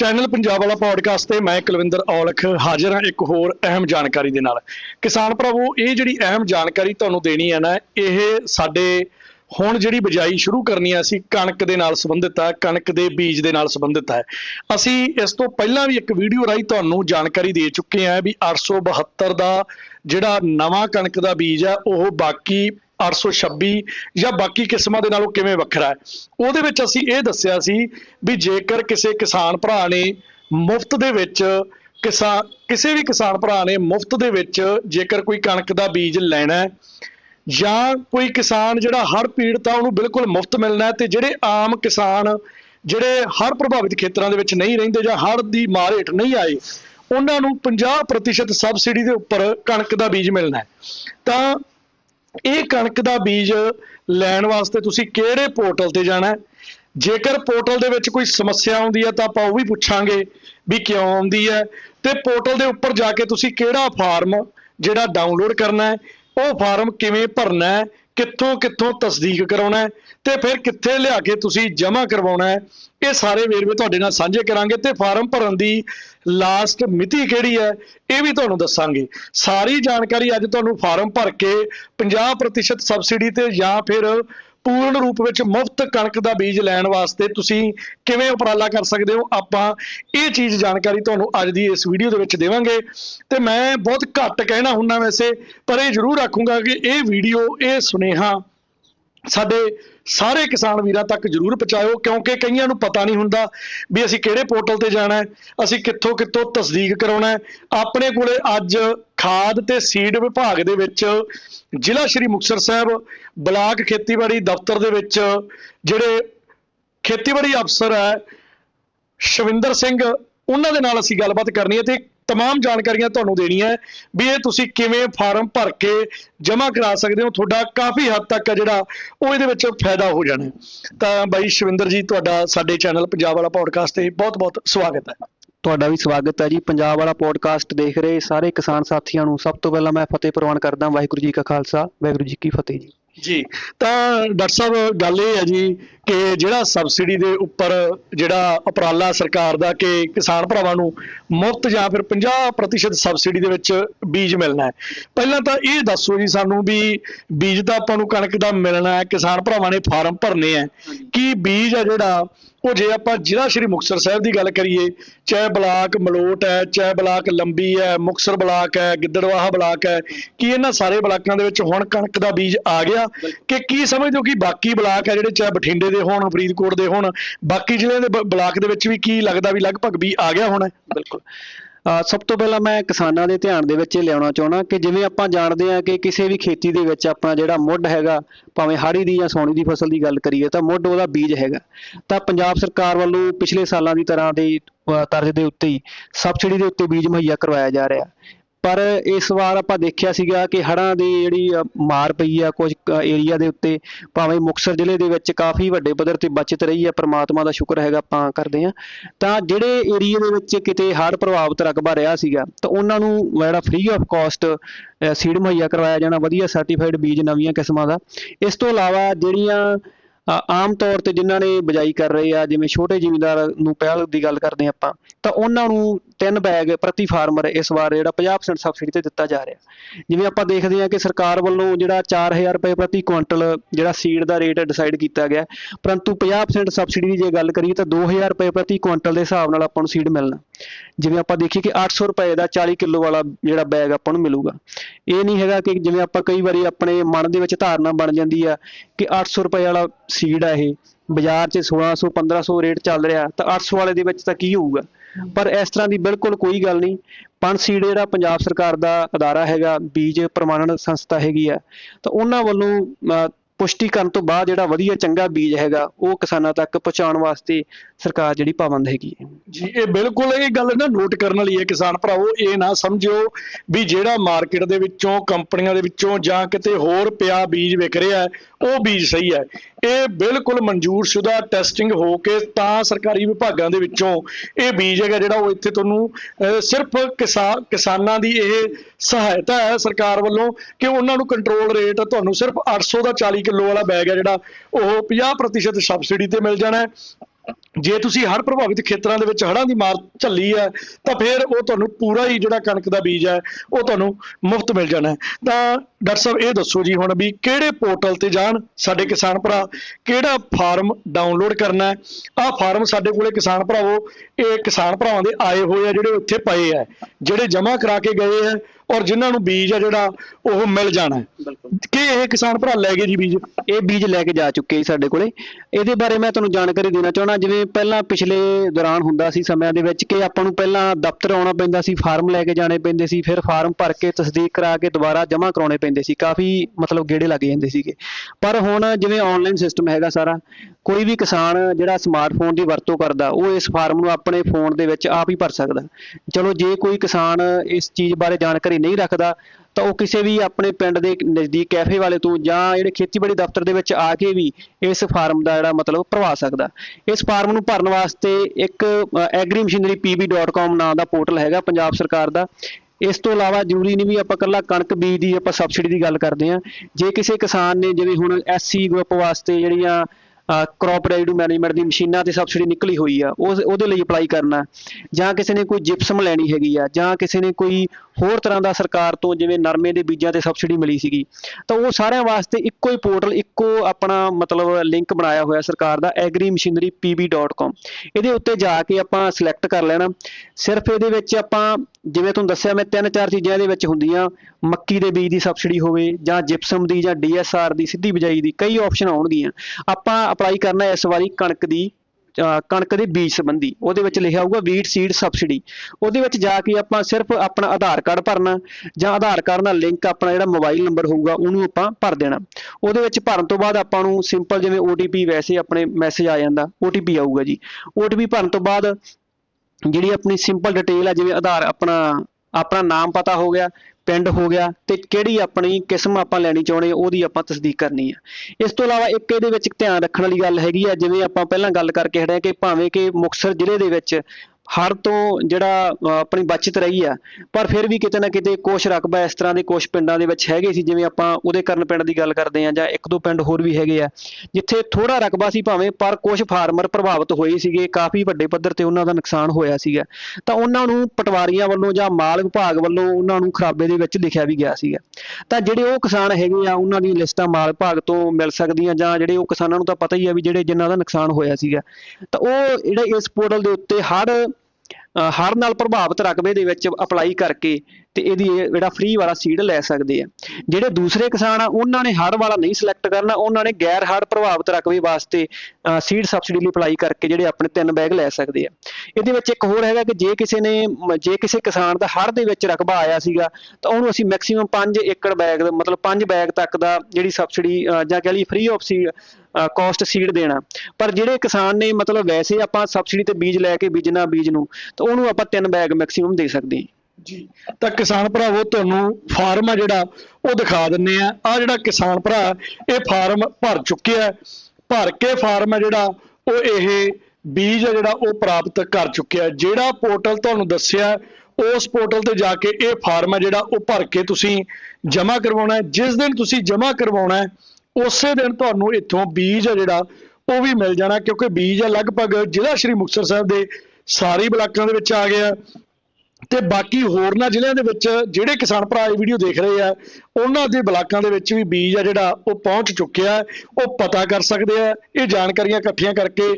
Channel Punjab ਵਾਲਾ podcast ਤੇ ਮੈਂ ਕੁਲਵਿੰਦਰ ਔਲਖ ਹਾਜ਼ਰ ਹਾਂ ਇੱਕ ਹੋਰ ਅਹਿਮ ਜਾਣਕਾਰੀ ਦੇ ਨਾਲ। ਕਿਸਾਨ ਭਰਾਵੋ, ਇਹ ਜਿਹੜੀ ਅਹਿਮ ਜਾਣਕਾਰੀ ਤੁਹਾਨੂੰ ਦੇਣੀ ਹੈ ਨਾ, ਇਹ ਸਾਡੇ ਹੁਣ ਜਿਹੜੀ ਬਿਜਾਈ ਸ਼ੁਰੂ ਕਰਨੀ ਹੈ, ਅਸੀਂ ਕਣਕ ਦੇ ਨਾਲ ਸੰਬੰਧਿਤ ਹੈ, ਕਣਕ ਦੇ ਬੀਜ ਦੇ ਨਾਲ ਸੰਬੰਧਿਤ ਹੈ। ਅਸੀਂ ਇਸ ਤੋਂ ਪਹਿਲਾਂ ਵੀ ਇੱਕ ਵੀਡੀਓ ਰਾਹੀਂ ਤੁਹਾਨੂੰ ਜਾਣਕਾਰੀ ਦੇ ਚੁੱਕੇ ਹਾਂ ਵੀ 872 ਦਾ ਜਿਹੜਾ ਨਵਾਂ ਕਣਕ ਦਾ ਬੀਜ ਹੈ, ਉਹ ਬਾਕੀ 826 ਜਾਂ ਬਾਕੀ ਕਿਸਮਾਂ ਦੇ ਨਾਲੋਂ ਕਿਵੇਂ ਵੱਖਰਾ ਹੈ। ਉਹਦੇ ਵਿੱਚ ਅਸੀਂ ਇਹ ਦੱਸਿਆ ਸੀ ਵੀ ਜੇਕਰ ਕਿਸੇ ਕਿਸਾਨ ਭਰਾ ਨੇ ਮੁਫਤ ਦੇ ਵਿੱਚ ਕਿਸਾਨ ਕਿਸੇ ਵੀ ਕਿਸਾਨ ਭਰਾ ਨੇ ਮੁਫਤ ਦੇ ਵਿੱਚ ਜੇਕਰ ਕੋਈ ਕਣਕ ਦਾ ਬੀਜ ਲੈਣਾ ਜਾਂ ਕੋਈ ਕਿਸਾਨ ਜਿਹੜਾ ਹੜ੍ਹ ਪੀੜਤ ਆ ਉਹਨੂੰ ਬਿਲਕੁਲ ਮੁਫਤ ਮਿਲਣਾ ਹੈ ਤੇ ਜਿਹੜੇ ਆਮ ਕਿਸਾਨ ਜਿਹੜੇ ਹੜ੍ਹ ਪ੍ਰਭਾਵਿਤ ਖੇਤਰਾਂ ਦੇ ਵਿੱਚ ਨਹੀਂ ਰਹਿੰਦੇ ਜਾਂ ਹੜ੍ਹ ਦੀ ਮਾਰ ਹੇਠ ਨਹੀਂ ਆਏ, ਉਹਨਾਂ ਨੂੰ 50% ਸਬਸਿਡੀ ਦੇ ਉੱਪਰ ਕਣਕ ਦਾ ਬੀਜ ਮਿਲਣਾ ਤਾਂ ਇਹ ਕਣਕ ਦਾ ਬੀਜ ਲੈਣ ਵਾਸਤੇ ਤੁਸੀਂ ਕਿਹੜੇ ਪੋਰਟਲ ਤੇ ਜਾਣਾ ਜੇਕਰ ਪੋਰਟਲ ਦੇ ਵਿੱਚ ਕੋਈ ਸਮੱਸਿਆ ਆਉਂਦੀ ਹੈ ਤਾਂ ਆਪਾਂ ਉਹ ਵੀ ਪੁੱਛਾਂਗੇ ਵੀ ਕਿਉਂ ਆਉਂਦੀ ਹੈ ਤੇ ਪੋਰਟਲ ਦੇ ਉੱਪਰ ਜਾ ਕੇ ਤੁਸੀਂ ਕਿਹੜਾ ਫਾਰਮ ਜਿਹੜਾ ਡਾਊਨਲੋਡ ਕਰਨਾ ਹੈ, ਉਹ ਫਾਰਮ ਕਿਵੇਂ ਭਰਨਾ ਹੈ, ਕਿੱਥੋਂ ਕਿੱਥੋਂ ਤਸਦੀਕ ਕਰਾਉਣਾ ਹੈ ਤੇ ਫਿਰ ਕਿੱਥੇ ਲਿਆ ਕੇ ਤੁਸੀਂ ਜਮ੍ਹਾਂ ਕਰਵਾਉਣਾ ਹੈ, ਇਹ ਸਾਰੇ ਵੇਰਵੇ ਤੁਹਾਡੇ ਨਾਲ ਸਾਂਝੇ ਕਰਾਂਗੇ ਤੇ ਫਾਰਮ ਭਰਨ ਦੀ ਲਾਸਟ ਮਿਤੀ ਕਿਹੜੀ ਹੈ, ਇਹ ਵੀ ਤੁਹਾਨੂੰ ਦੱਸਾਂਗੇ। ਸਾਰੀ ਜਾਣਕਾਰੀ ਅੱਜ ਤੁਹਾਨੂੰ ਫਾਰਮ ਭਰ ਕੇ 50% ਸਬਸਿਡੀ ਤੇ ਜਾਂ ਫਿਰ ਪੂਰਨ ਰੂਪ ਵਿੱਚ ਮੁਫਤ ਕਣਕ ਦਾ ਬੀਜ ਲੈਣ ਵਾਸਤੇ ਤੁਸੀਂ ਕਿਵੇਂ ਉਪਰਾਲਾ ਕਰ ਸਕਦੇ ਹੋ, ਆਪਾਂ ਇਹ ਚੀਜ਼ ਜਾਣਕਾਰੀ ਤੁਹਾਨੂੰ ਅੱਜ ਦੀ ਇਸ ਵੀਡੀਓ ਦੇ ਵਿੱਚ ਦੇਵਾਂਗੇ। ਤੇ ਮੈਂ ਬਹੁਤ ਘੱਟ ਕਹਿਣਾ ਹੁੰਨਾ ਵੈਸੇ, ਪਰ ਇਹ ਜ਼ਰੂਰ ਆਖੂੰਗਾ ਕਿ ਇਹ ਵੀਡੀਓ ਇਹ ਸੁਨੇਹਾ ਸਾਡੇ ਸਾਰੇ ਕਿਸਾਨ ਵੀਰਾਂ ਤੱਕ ਜਰੂਰ ਪਹੁੰਚਾਇਓ, ਕਿਉਂਕਿ ਕਈਆਂ ਨੂੰ ਪਤਾ ਨਹੀਂ ਹੁੰਦਾ ਵੀ ਅਸੀਂ ਕਿਹੜੇ ਪੋਰਟਲ ਤੇ ਜਾਣਾ ਹੈ, ਅਸੀਂ ਕਿੱਥੋਂ ਕਿੱਥੋਂ ਤਸਦੀਕ ਕਰਾਉਣਾ ਹੈ। ਆਪਣੇ ਕੋਲੇ ਅੱਜ ਖਾਦ ਤੇ ਸੀਡ ਵਿਭਾਗ ਦੇ ਵਿੱਚ ਜ਼ਿਲ੍ਹਾ ਸ਼੍ਰੀ ਮੁਕਤਸਰ ਸਾਹਿਬ ਬਲਾਕ ਖੇਤੀਬਾੜੀ ਦਫ਼ਤਰ ਦੇ ਵਿੱਚ ਜਿਹੜੇ ਖੇਤੀਬਾੜੀ ਅਫਸਰ ਹੈ, ਸ਼ਵਿੰਦਰ ਸਿੰਘ ਉਹਨਾਂ ਦੇ ਨਾਲ ਅਸੀਂ ਗੱਲਬਾਤ ਕਰਨੀ ਹੈ ਤੇ ਤਮਾਮ ਜਾਣਕਾਰੀਆਂ ਤੁਹਾਨੂੰ ਦੇਣੀਆਂ ਹੈ ਵੀ ਇਹ ਤੁਸੀਂ ਕਿਵੇਂ ਫਾਰਮ ਭਰ ਕੇ ਜਮ੍ਹਾਂ ਕਰਾ ਸਕਦੇ ਹੋ ਤੁਹਾਡਾ ਕਾਫੀ ਹੱਦ ਤੱਕ ਹੈ ਜਿਹੜਾ ਉਹ ਇਹਦੇ ਵਿੱਚ ਫਾਇਦਾ ਹੋ ਜਾਣਾ। ਤਾਂ ਬਾਈ ਸ਼ਵਿੰਦਰ ਜੀ ਤੁਹਾਡਾ ਸਾਡੇ ਚੈਨਲ ਪੰਜਾਬ ਵਾਲਾ ਪੋਡਕਾਸਟ ਤੇ ਬਹੁਤ-ਬਹੁਤ ਸਵਾਗਤ ਹੈ। ਤੁਹਾਡਾ ਵੀ ਸਵਾਗਤ ਹੈ ਜੀ। ਪੰਜਾਬ ਵਾਲਾ ਪੋਡਕਾਸਟ ਦੇਖ ਰਹੇ ਸਾਰੇ ਕਿਸਾਨ ਸਾਥੀਆਂ ਨੂੰ ਸਭ ਤੋਂ ਪਹਿਲਾਂ ਮੈਂ ਫਤਿਹ ਪ੍ਰਵਾਨ ਕਰਦਾ ਵਾਹਿਗੁਰੂ ਜੀ ਕਾ ਖਾਲਸਾ ਵਾਹਿਗੁਰੂ ਜੀ ਕੀ ਫਤਿਹ ਜੀ। ਜੀ ਤਾਂ ਡਾਕਟਰ ਸਾਹਿਬ ਗੱਲ ਇਹ ਹੈ ਜੀ ਕਿ ਜਿਹੜਾ ਸਬਸਿਡੀ ਦੇ ਉੱਪਰ ਜਿਹੜਾ ਉਪਰਾਲਾ ਸਰਕਾਰ ਦਾ ਕਿ ਕਿਸਾਨ ਭਰਾਵਾਂ ਨੂੰ ਮੁਫਤ ਜਾਂ ਫਿਰ 50% ਸਬਸਿਡੀ ਦੇ ਵਿੱਚ ਬੀਜ ਮਿਲਣਾ ਹੈ। ਪਹਿਲਾਂ ਤਾਂ ਇਹ ਦੱਸੋ ਜੀ ਸਾਨੂੰ ਵੀ ਬੀਜ ਤਾਂ ਆਪਾਂ ਨੂੰ ਕਣਕ ਦਾ ਮਿਲਣਾ ਹੈ ਕਿਸਾਨ ਭਰਾਵਾਂ ਨੇ ਫਾਰਮ ਭਰਨੇ ਹੈ। ਕੀ ਬੀਜ ਆ ਜਿਹੜਾ ਉਹ ਜੇ ਆਪਾਂ ਜ਼ਿਲ੍ਹਾ ਸ਼੍ਰੀ ਮੁਕਤਸਰ ਸਾਹਿਬ ਦੀ ਗੱਲ ਕਰੀਏ ਚਾਹੇ ਬਲਾਕ ਮਲੋਟ ਹੈ ਚਾਹੇ ਬਲਾਕ ਲੰਬੀ ਹੈ ਮੁਕਤਸਰ ਬਲਾਕ ਹੈ ਗਿੱਦੜਵਾਹਾ ਬਲਾਕ ਹੈ ਕੀ ਇਹਨਾਂ ਸਾਰੇ ਬਲਾਕਾਂ ਦੇ ਵਿੱਚ ਹੁਣ ਕਣਕ ਦਾ ਬੀਜ ਆ ਗਿਆ? ਕਿ ਕੀ ਸਮਝਦੇ ਹੋ ਕਿ ਬਾਕੀ ਬਲਾਕ ਹੈ ਜਿਹੜੇ ਚਾਹੇ ਬਠਿੰਡੇ ਦੇ ਹੋਣ, ਫਰੀਦਕੋਟ ਦੇ ਹੋਣ, ਬਾਕੀ ਜ਼ਿਲ੍ਹਿਆਂ ਦੇ ਬਲਾਕ ਦੇ ਵਿੱਚ ਵੀ ਕੀ ਲੱਗਦਾ ਵੀ ਲਗਭਗ ਵੀ ਆ ਗਿਆ ਹੋਣਾ, ਬਿਲਕੁਲ। ਸਭ ਤੋਂ ਪਹਿਲਾਂ ਮੈਂ ਕਿਸਾਨਾਂ ਦੇ ਧਿਆਨ ਦੇ ਵਿੱਚ ਇਹ ਲਿਆਉਣਾ ਚਾਹਣਾ ਕਿ ਜਿਵੇਂ ਆਪਾਂ ਜਾਣਦੇ ਹਾਂ ਕਿ ਕਿਸੇ ਵੀ ਖੇਤੀ ਦੇ ਵਿੱਚ ਆਪਣਾ ਜਿਹੜਾ ਮੁੱਢ ਹੈਗਾ, ਭਾਵੇਂ ਹਾੜੀ ਦੀ ਜਾਂ ਸੌਣੀ ਦੀ ਫਸਲ ਦੀ ਗੱਲ ਕਰੀਏ ਤਾਂ ਮੁੱਢ ਉਹਦਾ ਬੀਜ ਹੈਗਾ। ਤਾਂ ਪੰਜਾਬ ਸਰਕਾਰ ਵੱਲੋਂ ਪਿਛਲੇ ਸਾਲਾਂ ਦੀ ਤਰ੍ਹਾਂ ਦੇ ਤਰਜ਼ ਦੇ ਉੱਤੇ ਹੀ ਸਬਸਿਡੀ ਦੇ ਉੱਤੇ ਬੀਜ ਮੁਹੱਈਆ ਕਰਵਾਇਆ ਜਾ ਰਿਹਾ। ਪਰ ਇਸ ਵਾਰ ਆਪਾਂ ਦੇਖਿਆ ਸੀਗਾ ਕਿ ਹੜ੍ਹਾਂ ਦੀ ਜਿਹੜੀ ਮਾਰ ਪਈ ਆ ਕੁਝ ਏਰੀਆ ਦੇ ਉੱਤੇ, ਭਾਵੇਂ ਮੁਕਤਸਰ ਜ਼ਿਲ੍ਹੇ ਦੇ ਵਿੱਚ ਕਾਫੀ ਵੱਡੇ ਪੱਧਰ ਤੇ ਬਚਤ ਰਹੀ ਹੈ ਪ੍ਰਮਾਤਮਾ ਦਾ ਸ਼ੁਕਰ ਹੈਗਾ ਆਪਾਂ ਕਰਦੇ ਹਾਂ। ਤਾਂ ਜਿਹੜੇ ਏਰੀਆ ਦੇ ਵਿੱਚ ਕਿਤੇ ਹੜ੍ਹ ਪ੍ਰਭਾਵਿਤ ਰਕਬਾ ਰਿਹਾ ਸੀਗਾ, ਤਾਂ ਉਹਨਾਂ ਨੂੰ ਜਿਹੜਾ ਫ੍ਰੀ ਆਫ ਕਾਸਟ ਸੀਡ ਮੁਹੱਈਆ ਕਰਵਾਇਆ ਜਾਣਾ, ਵਧੀਆ ਸਰਟੀਫਾਈਡ ਬੀਜ ਨਵੀਆਂ ਕਿਸਮਾਂ ਦਾ। ਇਸ ਤੋਂ ਇਲਾਵਾ ਜਿਹੜੀਆਂ ਆਮ ਤੌਰ ਤੇ ਜਿਨ੍ਹਾਂ ਨੇ ਬਜਾਈ ਕਰ ਰਹੇ ਆ, ਜਿਵੇਂ ਛੋਟੇ ਜ਼ਿਮੀਂਦਾਰ ਨੂੰ ਪਹਿਲ ਦੀ ਗੱਲ ਕਰਦੇ ਹਾਂ ਆਪਾਂ, ਤਾਂ ਉਹਨਾਂ ਨੂੰ ਤਿੰਨ ਬੈਗ ਪ੍ਰਤੀ ਫਾਰਮਰ ਇਸ ਵਾਰ ਜਿਹੜਾ 50% ਸਬਸਿਡੀ ਤੇ ਦਿੱਤਾ ਜਾ ਰਿਹਾ। ਜਿਵੇਂ ਆਪਾਂ ਦੇਖਦੇ ਹਾਂ ਕਿ ਸਰਕਾਰ ਵੱਲੋਂ ਜਿਹੜਾ 4000 ਰੁਪਏ ਪ੍ਰਤੀ ਕੁਇੰਟਲ ਜਿਹੜਾ ਸੀਡ ਦਾ ਰੇਟ ਡਿਸਾਈਡ ਕੀਤਾ ਗਿਆ, ਪਰੰਤੂ 50% ਸਬਸਿਡੀ ਦੀ ਜੇ ਗੱਲ ਕਰੀਏ ਤਾਂ 2000 ਰੁਪਏ ਪ੍ਰਤੀ ਕੁਇੰਟਲ ਦੇ ਹਿਸਾਬ ਨਾਲ ਆਪਾਂ ਨੂੰ ਸੀਡ ਮਿਲਣਾ। ਜਿਵੇਂ ਆਪਾਂ ਦੇਖੀਏ ਕਿ 800 ਰੁਪਏ ਦਾ 40 ਕਿਲੋ ਵਾਲਾ ਜਿਹੜਾ ਬੈਗ ਆਪਾਂ ਨੂੰ ਮਿਲੂਗਾ। ਇਹ ਨਹੀਂ ਹੈਗਾ ਕਿ ਜਿਵੇਂ ਆਪਾਂ ਕਈ ਵਾਰੀ ਆਪਣੇ ਮਨ ਦੇ ਵਿੱਚ ਧਾਰਨਾ ਬਣ ਜਾਂਦੀ ਆ ਕਿ 800 ਰੁਪਏ ਵਾਲਾ ਸੀਡ ਆ ਇਹ। ਬਾਜ਼ਾਰ 'ਚ 1600 1500 ਰੇਟ ਚੱਲ ਰਿਹਾ ਤਾਂ 800 ਵਾਲੇ ਦੇ ਵਿੱਚ ਤਾਂ ਕੀ ਹੋਊਗਾ? ਪਰ ਇਸ ਤਰ੍ਹਾਂ ਦੀ ਬਿਲਕੁਲ ਕੋਈ ਗੱਲ ਨਹੀਂ। ਪਣ ਸੀਡ ਜਿਹੜਾ ਪੰਜਾਬ ਸਰਕਾਰ ਦਾ ਅਦਾਰਾ ਹੈਗਾ ਬੀਜ ਪ੍ਰਮਾਣਨ ਸੰਸਥਾ ਹੈਗੀ ਆ ਤਾਂ ਉਹਨਾਂ ਵੱਲੋਂ ਅਹ, ਪੁਸ਼ਟੀ ਕਰਨ ਤੋਂ ਬਾਅਦ ਜਿਹੜਾ ਵਧੀਆ ਚੰਗਾ ਬੀਜ ਹੈਗਾ ਉਹ ਕਿਸਾਨਾਂ ਤੱਕ ਪਹੁੰਚਾਉਣ ਵਾਸਤੇ ਸਰਕਾਰ ਜਿਹੜੀ ਪਾਬੰਦ ਹੈਗੀ ਹੈ। ਜੀ ਇਹ ਬਿਲਕੁਲ ਇਹ ਗੱਲ ਨਾ ਨੋਟ ਕਰਨ ਵਾਲੀ ਹੈ ਕਿਸਾਨ ਭਰਾਵੋ ਇਹ ਨਾ ਸਮਝਿਓ ਵੀ ਜਿਹੜਾ ਮਾਰਕੀਟ ਦੇ ਵਿੱਚੋਂ ਕੰਪਨੀਆਂ ਦੇ ਵਿੱਚੋਂ ਜਾਂ ਕਿਤੇ ਹੋਰ ਪਿਆ ਬੀਜ ਵਿਕ ਰਿਹਾ ਉਹ ਬੀਜ ਸਹੀ ਹੈ। ਇਹ ਬਿਲਕੁਲ ਮਨਜ਼ੂਰਸ਼ੁਦਾ ਟੈਸਟਿੰਗ ਹੋ ਕੇ ਤਾਂ ਸਰਕਾਰੀ ਵਿਭਾਗਾਂ ਦੇ ਵਿੱਚੋਂ ਇਹ ਬੀਜ ਹੈਗਾ ਜਿਹੜਾ ਉਹ ਇੱਥੇ ਤੁਹਾਨੂੰ ਸਿਰਫ ਕਿਸਾਨ ਕਿਸਾਨਾਂ ਦੀ ਇਹ ਸਹਾਇਤਾ ਹੈ ਸਰਕਾਰ ਵੱਲੋਂ ਕਿ ਉਹਨਾਂ ਨੂੰ ਕੰਟਰੋਲ ਰੇਟ ਤੁਹਾਨੂੰ ਸਿਰਫ 800 ਦਾ 40 ਕਿਲੋ ਵਾਲਾ ਬੈਗ ਹੈ ਜਿਹੜਾ ਉਹ 50% ਸਬਸਿਡੀ ਤੇ ਮਿਲ ਜਾਣਾ ਜੇ ਤੁਸੀਂ ਹੜ੍ਹ ਪ੍ਰਭਾਵਿਤ ਖੇਤਰਾਂ ਦੇ ਵਿੱਚ ਹੜ੍ਹਾਂ ਦੀ ਮਾਰ ਝੱਲੀ ਹੈ, ਤਾਂ ਫਿਰ ਉਹ ਤੁਹਾਨੂੰ ਪੂਰਾ ਹੀ ਜਿਹੜਾ ਕਣਕ ਦਾ ਬੀਜ ਹੈ, ਉਹ ਤੁਹਾਨੂੰ ਮੁਫਤ ਮਿਲ ਜਾਣਾ ਤਾਂ ਡਾਕਟਰ ਸਾਹਿਬ, ਇਹ ਦੱਸੋ ਜੀ ਹੁਣ ਵੀ ਕਿਹੜੇ ਪੋਰਟਲ ਤੇ ਜਾਣ ਸਾਡੇ ਕਿਸਾਨ ਭਰਾ? ਕਿਹੜਾ ਫਾਰਮ ਡਾਊਨਲੋਡ ਕਰਨਾ ਹੈ? ਆਹ ਫਾਰਮ ਸਾਡੇ ਕੋਲੇ ਕਿਸਾਨ ਭਰਾਵੋ, ਇਹ ਕਿਸਾਨ ਭਰਾਵਾਂ ਦੇ ਆਏ ਹੋਏ ਆ, ਜਿਹੜੇ ਉੱਥੇ ਪਏ ਆ, ਜਿਹੜੇ ਜਮ੍ਹਾਂ ਕਰਾ ਕੇ ਗਏ ਆ ਔਰ ਜਿਨ੍ਹਾਂ ਨੂੰ ਬੀਜ ਆ ਜਿਹੜਾ, ਉਹ ਮਿਲ ਜਾਣਾ ਕਿ ਇਹ ਕਿਸਾਨ ਭਰਾ ਲੈ ਗਏ ਜੀ ਬੀਜ, ਇਹ ਬੀਜ ਲੈ ਕੇ ਜਾ ਚੁੱਕੇ ਜੀ ਸਾਡੇ ਕੋਲੇ। ਇਹਦੇ ਬਾਰੇ ਮੈਂ ਤੁਹਾਨੂੰ ਜਾਣਕਾਰੀ ਦੇਣਾ ਚਾਹਣਾ ਜਿਵੇਂ ਪਹਿਲਾਂ ਪਿਛਲੇ ਦੌਰਾਨ ਹੁੰਦਾ ਸੀ ਸਮਿਆਂ ਦੇ ਵਿੱਚ ਕਿ ਆਪਾਂ ਨੂੰ ਪਹਿਲਾਂ ਦਫ਼ਤਰ ਆਉਣਾ ਪੈਂਦਾ ਸੀ, ਫਾਰਮ ਲੈ ਕੇ ਜਾਣੇ ਪੈਂਦੇ ਸੀ, ਫਿਰ ਫਾਰਮ ਭਰ ਕੇ ਤਸਦੀਕ ਕਰਾ ਕੇ ਦੁਬਾਰਾ ਜਮ੍ਹਾਂ ਕਰਾਉਣੇ ਪੈਂਦੇ ਸੀ। ਕਾਫੀ ਮਤਲਬ ਗੇੜੇ ਲੱਗ ਜਾਂਦੇ ਸੀਗੇ। ਪਰ ਹੁਣ ਜਿਵੇਂ ਆਨਲਾਈਨ ਸਿਸਟਮ ਹੈਗਾ ਸਾਰਾ, ਕੋਈ ਵੀ ਕਿਸਾਨ ਜਿਹੜਾ ਸਮਾਰਟਫੋਨ ਦੀ ਵਰਤੋਂ ਕਰਦਾ, ਉਹ ਇਸ ਫਾਰਮ ਨੂੰ ਆਪਣੇ ਫੋਨ ਦੇ ਵਿੱਚ ਆਪ ਹੀ ਭਰ ਸਕਦਾ। ਚਲੋ, ਜੇ ਕੋਈ ਕਿਸਾਨ ਇਸ ਚੀਜ਼ ਬਾਰੇ ਜਾਣਕਾਰੀ ਨਹੀਂ ਰੱਖਦਾ ਤਾਂ ਉਹ ਕਿਸੇ ਵੀ ਆਪਣੇ ਪਿੰਡ ਦੇ ਨਜ਼ਦੀਕ ਕੈਫੇ ਵਾਲੇ ਤੋਂ ਜਾਂ ਜਿਹੜੇ ਖੇਤੀਬਾੜੀ ਦਫ਼ਤਰ ਦੇ ਵਿੱਚ ਆ ਕੇ ਵੀ ਇਸ ਫਾਰਮ ਦਾ ਜਿਹੜਾ ਮਤਲਬ ਭਰਵਾ ਸਕਦਾ। ਇਸ ਫਾਰਮ ਨੂੰ ਭਰਨ ਵਾਸਤੇ ਇੱਕ ਐਗਰੀ ਮਸ਼ੀਨਰੀ agrimachinerypb.com ਨਾਂ ਦਾ ਪੋਰਟਲ ਹੈਗਾ ਪੰਜਾਬ ਸਰਕਾਰ ਦਾ। ਇਸ ਤੋਂ ਇਲਾਵਾ ਜ਼ਰੂਰੀ ਨਹੀਂ ਵੀ ਆਪਾਂ ਇਕੱਲਾ ਕਣਕ ਬੀਜ ਦੀ ਆਪਾਂ ਸਬਸਿਡੀ ਦੀ ਗੱਲ ਕਰਦੇ ਹਾਂ। ਜੇ ਕਿਸੇ ਕਿਸਾਨ ਨੇ ਜਿਵੇਂ ਹੁਣ ਐਸਸੀ ਗਰੁੱਪ ਵਾਸਤੇ ਜਿਹੜੀਆਂ ਕ੍ਰੌਪ ਰੈਡਿਊ ਮੈਨੇਜਮੈਂਟ ਦੀ ਮਸ਼ੀਨਾਂ ਤੇ ਸਬਸਿਡੀ ਨਿਕਲੀ ਹੋਈ ਆ, ਉਸ, ਉਹਦੇ ਲਈ ਅਪਲਾਈ ਕਰਨਾ ਜਾਂ ਕਿਸੇ ਨੇ ਕੋਈ ਜਿਪਸਮ ਲੈਣੀ ਹੈਗੀ ਆ, ਜਾਂ ਕਿਸੇ ਨੇ ਕੋਈ ਹੋਰ ਤਰ੍ਹਾਂ ਦਾ ਸਰਕਾਰ ਤੋਂ ਜਿਵੇਂ ਨਰਮੇ ਦੇ ਬੀਜਾਂ ਤੇ ਸਬਸਿਡੀ ਮਿਲੀ ਸੀਗੀ, ਤਾਂ ਉਹ ਸਾਰਿਆਂ ਵਾਸਤੇ ਇੱਕੋ ਹੀ ਪੋਰਟਲ ਇੱਕੋ ਆਪਣਾ ਮਤਲਬ ਲਿੰਕ ਬਣਾਇਆ ਹੋਇਆ ਸਰਕਾਰ ਦਾ agrimachinerypb.com ਇਹਦੇ ਉੱਤੇ ਜਾ ਕੇ ਆਪਾਂ ਸਿਲੈਕਟ ਕਰ ਲੈਣਾ। ਸਿਰਫ ਇਹਦੇ ਵਿੱਚ ਆਪਾਂ ਜਿਵੇਂ ਤੁਹਾਨੂੰ ਦੱਸਿਆ ਮੈਂ ਤਿੰਨ ਚਾਰ ਚੀਜ਼ਾਂ ਇਹਦੇ ਵਿੱਚ ਹੁੰਦੀਆਂ। ਮੱਕੀ ਦੇ ਬੀਜ ਦੀ ਸਬਸਿਡੀ ਹੋਵੇ ਜਾਂ ਜਿਪਸਮ ਦੀ ਜਾਂ ਡੀਐਸਆਰ ਦੀ ਸਿੱਧੀ ਬਿਜਾਈ ਦੀ ਕਈ ਆਪਸ਼ਨ ਆਉਣਗੀਆਂ। ਆਪਾਂ ਅਪਲਾਈ ਕਰਨਾ ਇਸ ਵਾਰੀ ਕਣਕ ਦੀ ਕਣਕ ਦੇ ਬੀਜ ਸੰਬੰਧੀ। ਉਹਦੇ ਵਿੱਚ ਲਿਖਿਆ ਹੋਊਗਾ ਵੀਟ ਸੀਡ ਸਬਸਿਡੀ। ਉਹਦੇ ਵਿੱਚ ਜਾ ਕੇ ਆਪਾਂ ਸਿਰਫ ਆਪਣਾ ਆਧਾਰ ਕਾਰਡ ਭਰਨਾ ਜਾਂ ਆਧਾਰ ਕਾਰਡ ਨਾਲ ਲਿੰਕ ਆਪਣਾ ਜਿਹੜਾ ਮੋਬਾਈਲ ਨੰਬਰ ਹੋਊਗਾ ਉਹਨੂੰ ਆਪਾਂ ਭਰ ਦੇਣਾ। ਉਹਦੇ ਵਿੱਚ ਭਰਨ ਤੋਂ ਬਾਅਦ ਆਪਾਂ ਨੂੰ ਸਿੰਪਲ ਜਿਵੇਂ OTP ਵੈਸੇ ਆਪਣੇ ਮੈਸੇਜ ਆ ਜਾਂਦਾ। OTP ਆਊਗਾ ਜੀ। OTP ਭਰਨ ਤੋਂ ਬਾਅਦ ਜਿਹੜੀ ਆਪਣੀ ਸਿੰਪਲ ਡਿਟੇਲ ਆ, ਜਿਵੇਂ ਆਧਾਰ ਆਪਣਾ ਆਪਣਾ ਨਾਮ ਪਤਾ ਹੋ ਗਿਆ, ਪਿੰਡ ਹੋ ਗਿਆ ਤੇ ਕਿਹੜੀ ਆਪਣੀ ਕਿਸਮ ਆਪਾਂ ਲੈਣੀ ਚਾਹੁੰਦੇ, ਉਹਦੀ ਆਪਾਂ ਤਸਦੀਕ ਕਰਨੀ ਆ। ਇਸ ਤੋਂ ਇਲਾਵਾ ਇੱਕ ਇਹਦੇ ਵਿੱਚ ਧਿਆਨ ਰੱਖਣ ਵਾਲੀ ਗੱਲ ਹੈਗੀ ਆ, ਜਿਵੇਂ ਆਪਾਂ ਪਹਿਲਾਂ ਗੱਲ ਕਰਕੇ ਹਟਿਆ ਕਿ ਭਾਵੇਂ ਕਿ ਮੁਕਤਸਰ ਜ਼ਿਲ੍ਹੇ ਦੇ ਵਿੱਚ ਹੜ੍ਹ ਤੋਂ ਜਿਹੜਾ ਆਪਣੀ ਬਚਤ ਰਹੀ ਆ। ਪਰ ਫਿਰ ਵੀ ਕਿਤੇ ਨਾ ਕਿਤੇ ਕੁਛ ਰਕਬਾ ਇਸ ਤਰ੍ਹਾਂ ਦੇ ਕੁਛ ਪਿੰਡਾਂ ਦੇ ਵਿੱਚ ਹੈਗੇ ਸੀ, ਜਿਵੇਂ ਆਪਾਂ ਉਹਦੇ ਕਰਨ ਪਿੰਡ ਦੀ ਗੱਲ ਕਰਦੇ ਆ ਜਾਂ ਇੱਕ ਦੋ ਪਿੰਡ ਹੋਰ ਵੀ ਹੈਗੇ ਆ, ਜਿੱਥੇ ਥੋੜਾ ਰਕਬਾ ਸੀ ਭਾਵੇਂ, ਪਰ ਕੁਝ ਫਾਰਮਰ ਪ੍ਰਭਾਵਿਤ ਹੋਏ ਸੀਗੇ, ਕਾਫੀ ਵੱਡੇ ਪੱਧਰ ਤੇ ਉਹਨਾਂ ਦਾ ਨੁਕਸਾਨ ਹੋਇਆ ਸੀਗਾ। ਤਾਂ ਉਹਨਾਂ ਨੂੰ ਪਟਵਾਰੀਆਂ ਵੱਲੋਂ ਜਾਂ ਮਾਲ ਵਿਭਾਗ ਵੱਲੋਂ ਉਹਨਾਂ ਨੂੰ ਖਰਾਬੇ ਦੇ ਵਿੱਚ ਲਿਖਿਆ ਵੀ ਗਿਆ ਸੀਗਾ। ਤਾਂ ਜਿਹੜੇ ਉਹ ਕਿਸਾਨ ਹੈਗੇ ਆ, ਉਹਨਾਂ ਦੀ ਲਿਸਟਾਂ ਮਾਲ ਵਿਭਾਗ ਤੋਂ ਮਿਲ ਸਕਦੀਆਂ ਜਾਂ ਜਿਹੜੇ ਉਹ ਕਿਸਾਨਾਂ ਨੂੰ ਤਾਂ ਪਤਾ ਹੀ ਆ ਵੀ ਜਿਹੜੇ ਜਿਨ੍ਹਾਂ ਦਾ ਨੁਕਸਾਨ ਹੋਇਆ ਸੀਗਾ। ਤਾਂ ਉਹ ਜਿਹੜੇ ਇਸ ਪੋਰਟਲ ਦੇ ਉੱਤੇ ਹੜ੍ਹ ਹੜ੍ਹ ਨਾਲ ਪ੍ਰਭਾਵਿਤ ਰਕਬੇ ਦੇ ਵਿੱਚ ਅਪਲਾਈ ਕਰਕੇ ਤੇ ਇਹਦੀ ਇਹ ਜਿਹੜਾ ਫ੍ਰੀ ਵਾਲਾ ਸੀਡ ਲੈ ਸਕਦੇ ਆ। ਜਿਹੜੇ ਦੂਸਰੇ ਕਿਸਾਨ ਆ, ਉਹਨਾਂ ਨੇ ਹੜ੍ਹ ਵਾਲਾ ਨਹੀਂ ਸਿਲੈਕਟ ਕਰਨਾ, ਉਹਨਾਂ ਨੇ ਗੈਰ ਹੜ੍ਹ ਪ੍ਰਭਾਵਿਤ ਰਕਬੇ ਵਾਸਤੇ ਸੀਡ ਸਬਸਿਡੀ ਲਈ ਅਪਲਾਈ ਕਰਕੇ ਜਿਹੜੇ ਆਪਣੇ ਤਿੰਨ ਬੈਗ ਲੈ ਸਕਦੇ ਆ। ਇਹਦੇ ਵਿੱਚ ਇੱਕ ਹੋਰ ਹੈਗਾ ਕਿ ਜੇ ਕਿਸੇ ਨੇ ਜੇ ਕਿਸੇ ਕਿਸਾਨ ਦਾ ਹੜ੍ਹ ਦੇ ਵਿੱਚ ਰਕਬਾ ਆਇਆ ਸੀਗਾ, ਤਾਂ ਉਹਨੂੰ ਅਸੀਂ ਮੈਕਸਿਮਮ 5 ਏਕੜ ਬੈਗ ਮਤਲਬ 5 ਬੈਗ ਤੱਕ ਦਾ ਜਿਹੜੀ ਸਬਸਿਡੀ ਜਾਂ ਕਹ ਲਈ free of seed cost seed ਦੇਣਾ। ਪਰ ਜਿਹੜੇ ਕਿਸਾਨ ਨੇ, ਮਤਲਬ ਵੈਸੇ ਆਪਾਂ ਸਬਸਿਡੀ ਤੇ ਬੀਜ ਲੈ ਕੇ ਬੀਜਣਾ ਬੀਜ ਨੂੰ, ਤਾਂ ਉਹਨੂੰ ਆਪਾਂ ਤਿੰਨ ਬੈਗ ਮੈਕਸਿਮਮ ਦੇ ਸਕਦੇ ਹਾਂ ਜੀ। ਤਾਂ ਕਿਸਾਨ ਭਰਾਵੋ, ਤੁਹਾਨੂੰ ਫਾਰਮ ਆ ਜਿਹੜਾ, ਉਹ ਦਿਖਾ ਦਿੰਨੇ ਆ। ਆ ਜਿਹੜਾ ਕਿਸਾਨ ਭਰਾ, ਇਹ ਫਾਰਮ ਭਰ ਚੁੱਕਿਆ ਭਰ ਕੇ ਫਾਰਮ ਹੈ ਜਿਹੜਾ, ਉਹ ਇਹ ਬੀਜ ਆ ਜਿਹੜਾ, ਉਹ ਪ੍ਰਾਪਤ ਕਰ ਚੁੱਕਿਆ ਜਿਹੜਾ ਪੋਰਟਲ ਤੁਹਾਨੂੰ ਦੱਸਿਆ, ਉਸ ਪੋਰਟਲ ਤੇ ਜਾ ਕੇ ਇਹ ਫਾਰਮ ਹੈ ਜਿਹੜਾ, ਉਹ ਭਰ ਕੇ ਤੁਸੀਂ ਜਮ੍ਹਾਂ ਕਰਵਾਉਣਾ ਹੈ। ਜਿਸ ਦਿਨ ਤੁਸੀਂ ਜਮ੍ਹਾਂ ਕਰਵਾਉਣਾ ਹੈ, ਉਸੇ ਦਿਨ ਤੁਹਾਨੂੰ ਇੱਥੋਂ ਬੀਜ ਆ ਜਿਹੜਾ, ਉਹ ਵੀ ਮਿਲ ਜਾਣਾ ਕਿਉਂਕਿ ਬੀਜ ਆ ਲਗਭਗ ਜ਼ਿਲ੍ਹਾ ਸ਼੍ਰੀ ਮੁਕਤਸਰ ਸਾਹਿਬ ਦੇ ਸਾਰੇ ਬਲਾਕਾਂ ਦੇ ਵਿੱਚ ਆ ਗਿਆ। ਤੇ ਬਾਕੀ ਹੋਰਨਾਂ ਜ਼ਿਲ੍ਹਿਆਂ ਦੇ ਵਿੱਚ ਜਿਹੜੇ ਕਿਸਾਨ ਭਰਾ ਇਹ ਵੀਡੀਓ ਦੇਖ ਰਹੇ ਆ, ਉਹਨਾਂ ਦੇ ਬਲਾਕਾਂ ਦੇ ਵਿੱਚ ਵੀ ਬੀਜ ਆ ਜਿਹੜਾ ਉਹ ਪਹੁੰਚ ਚੁੱਕਿਆ, ਉਹ ਪਤਾ ਕਰ ਸਕਦੇ ਆ, ਇਹ ਜਾਣਕਾਰੀਆਂ ਇਕੱਠੀਆਂ ਕਰਕੇ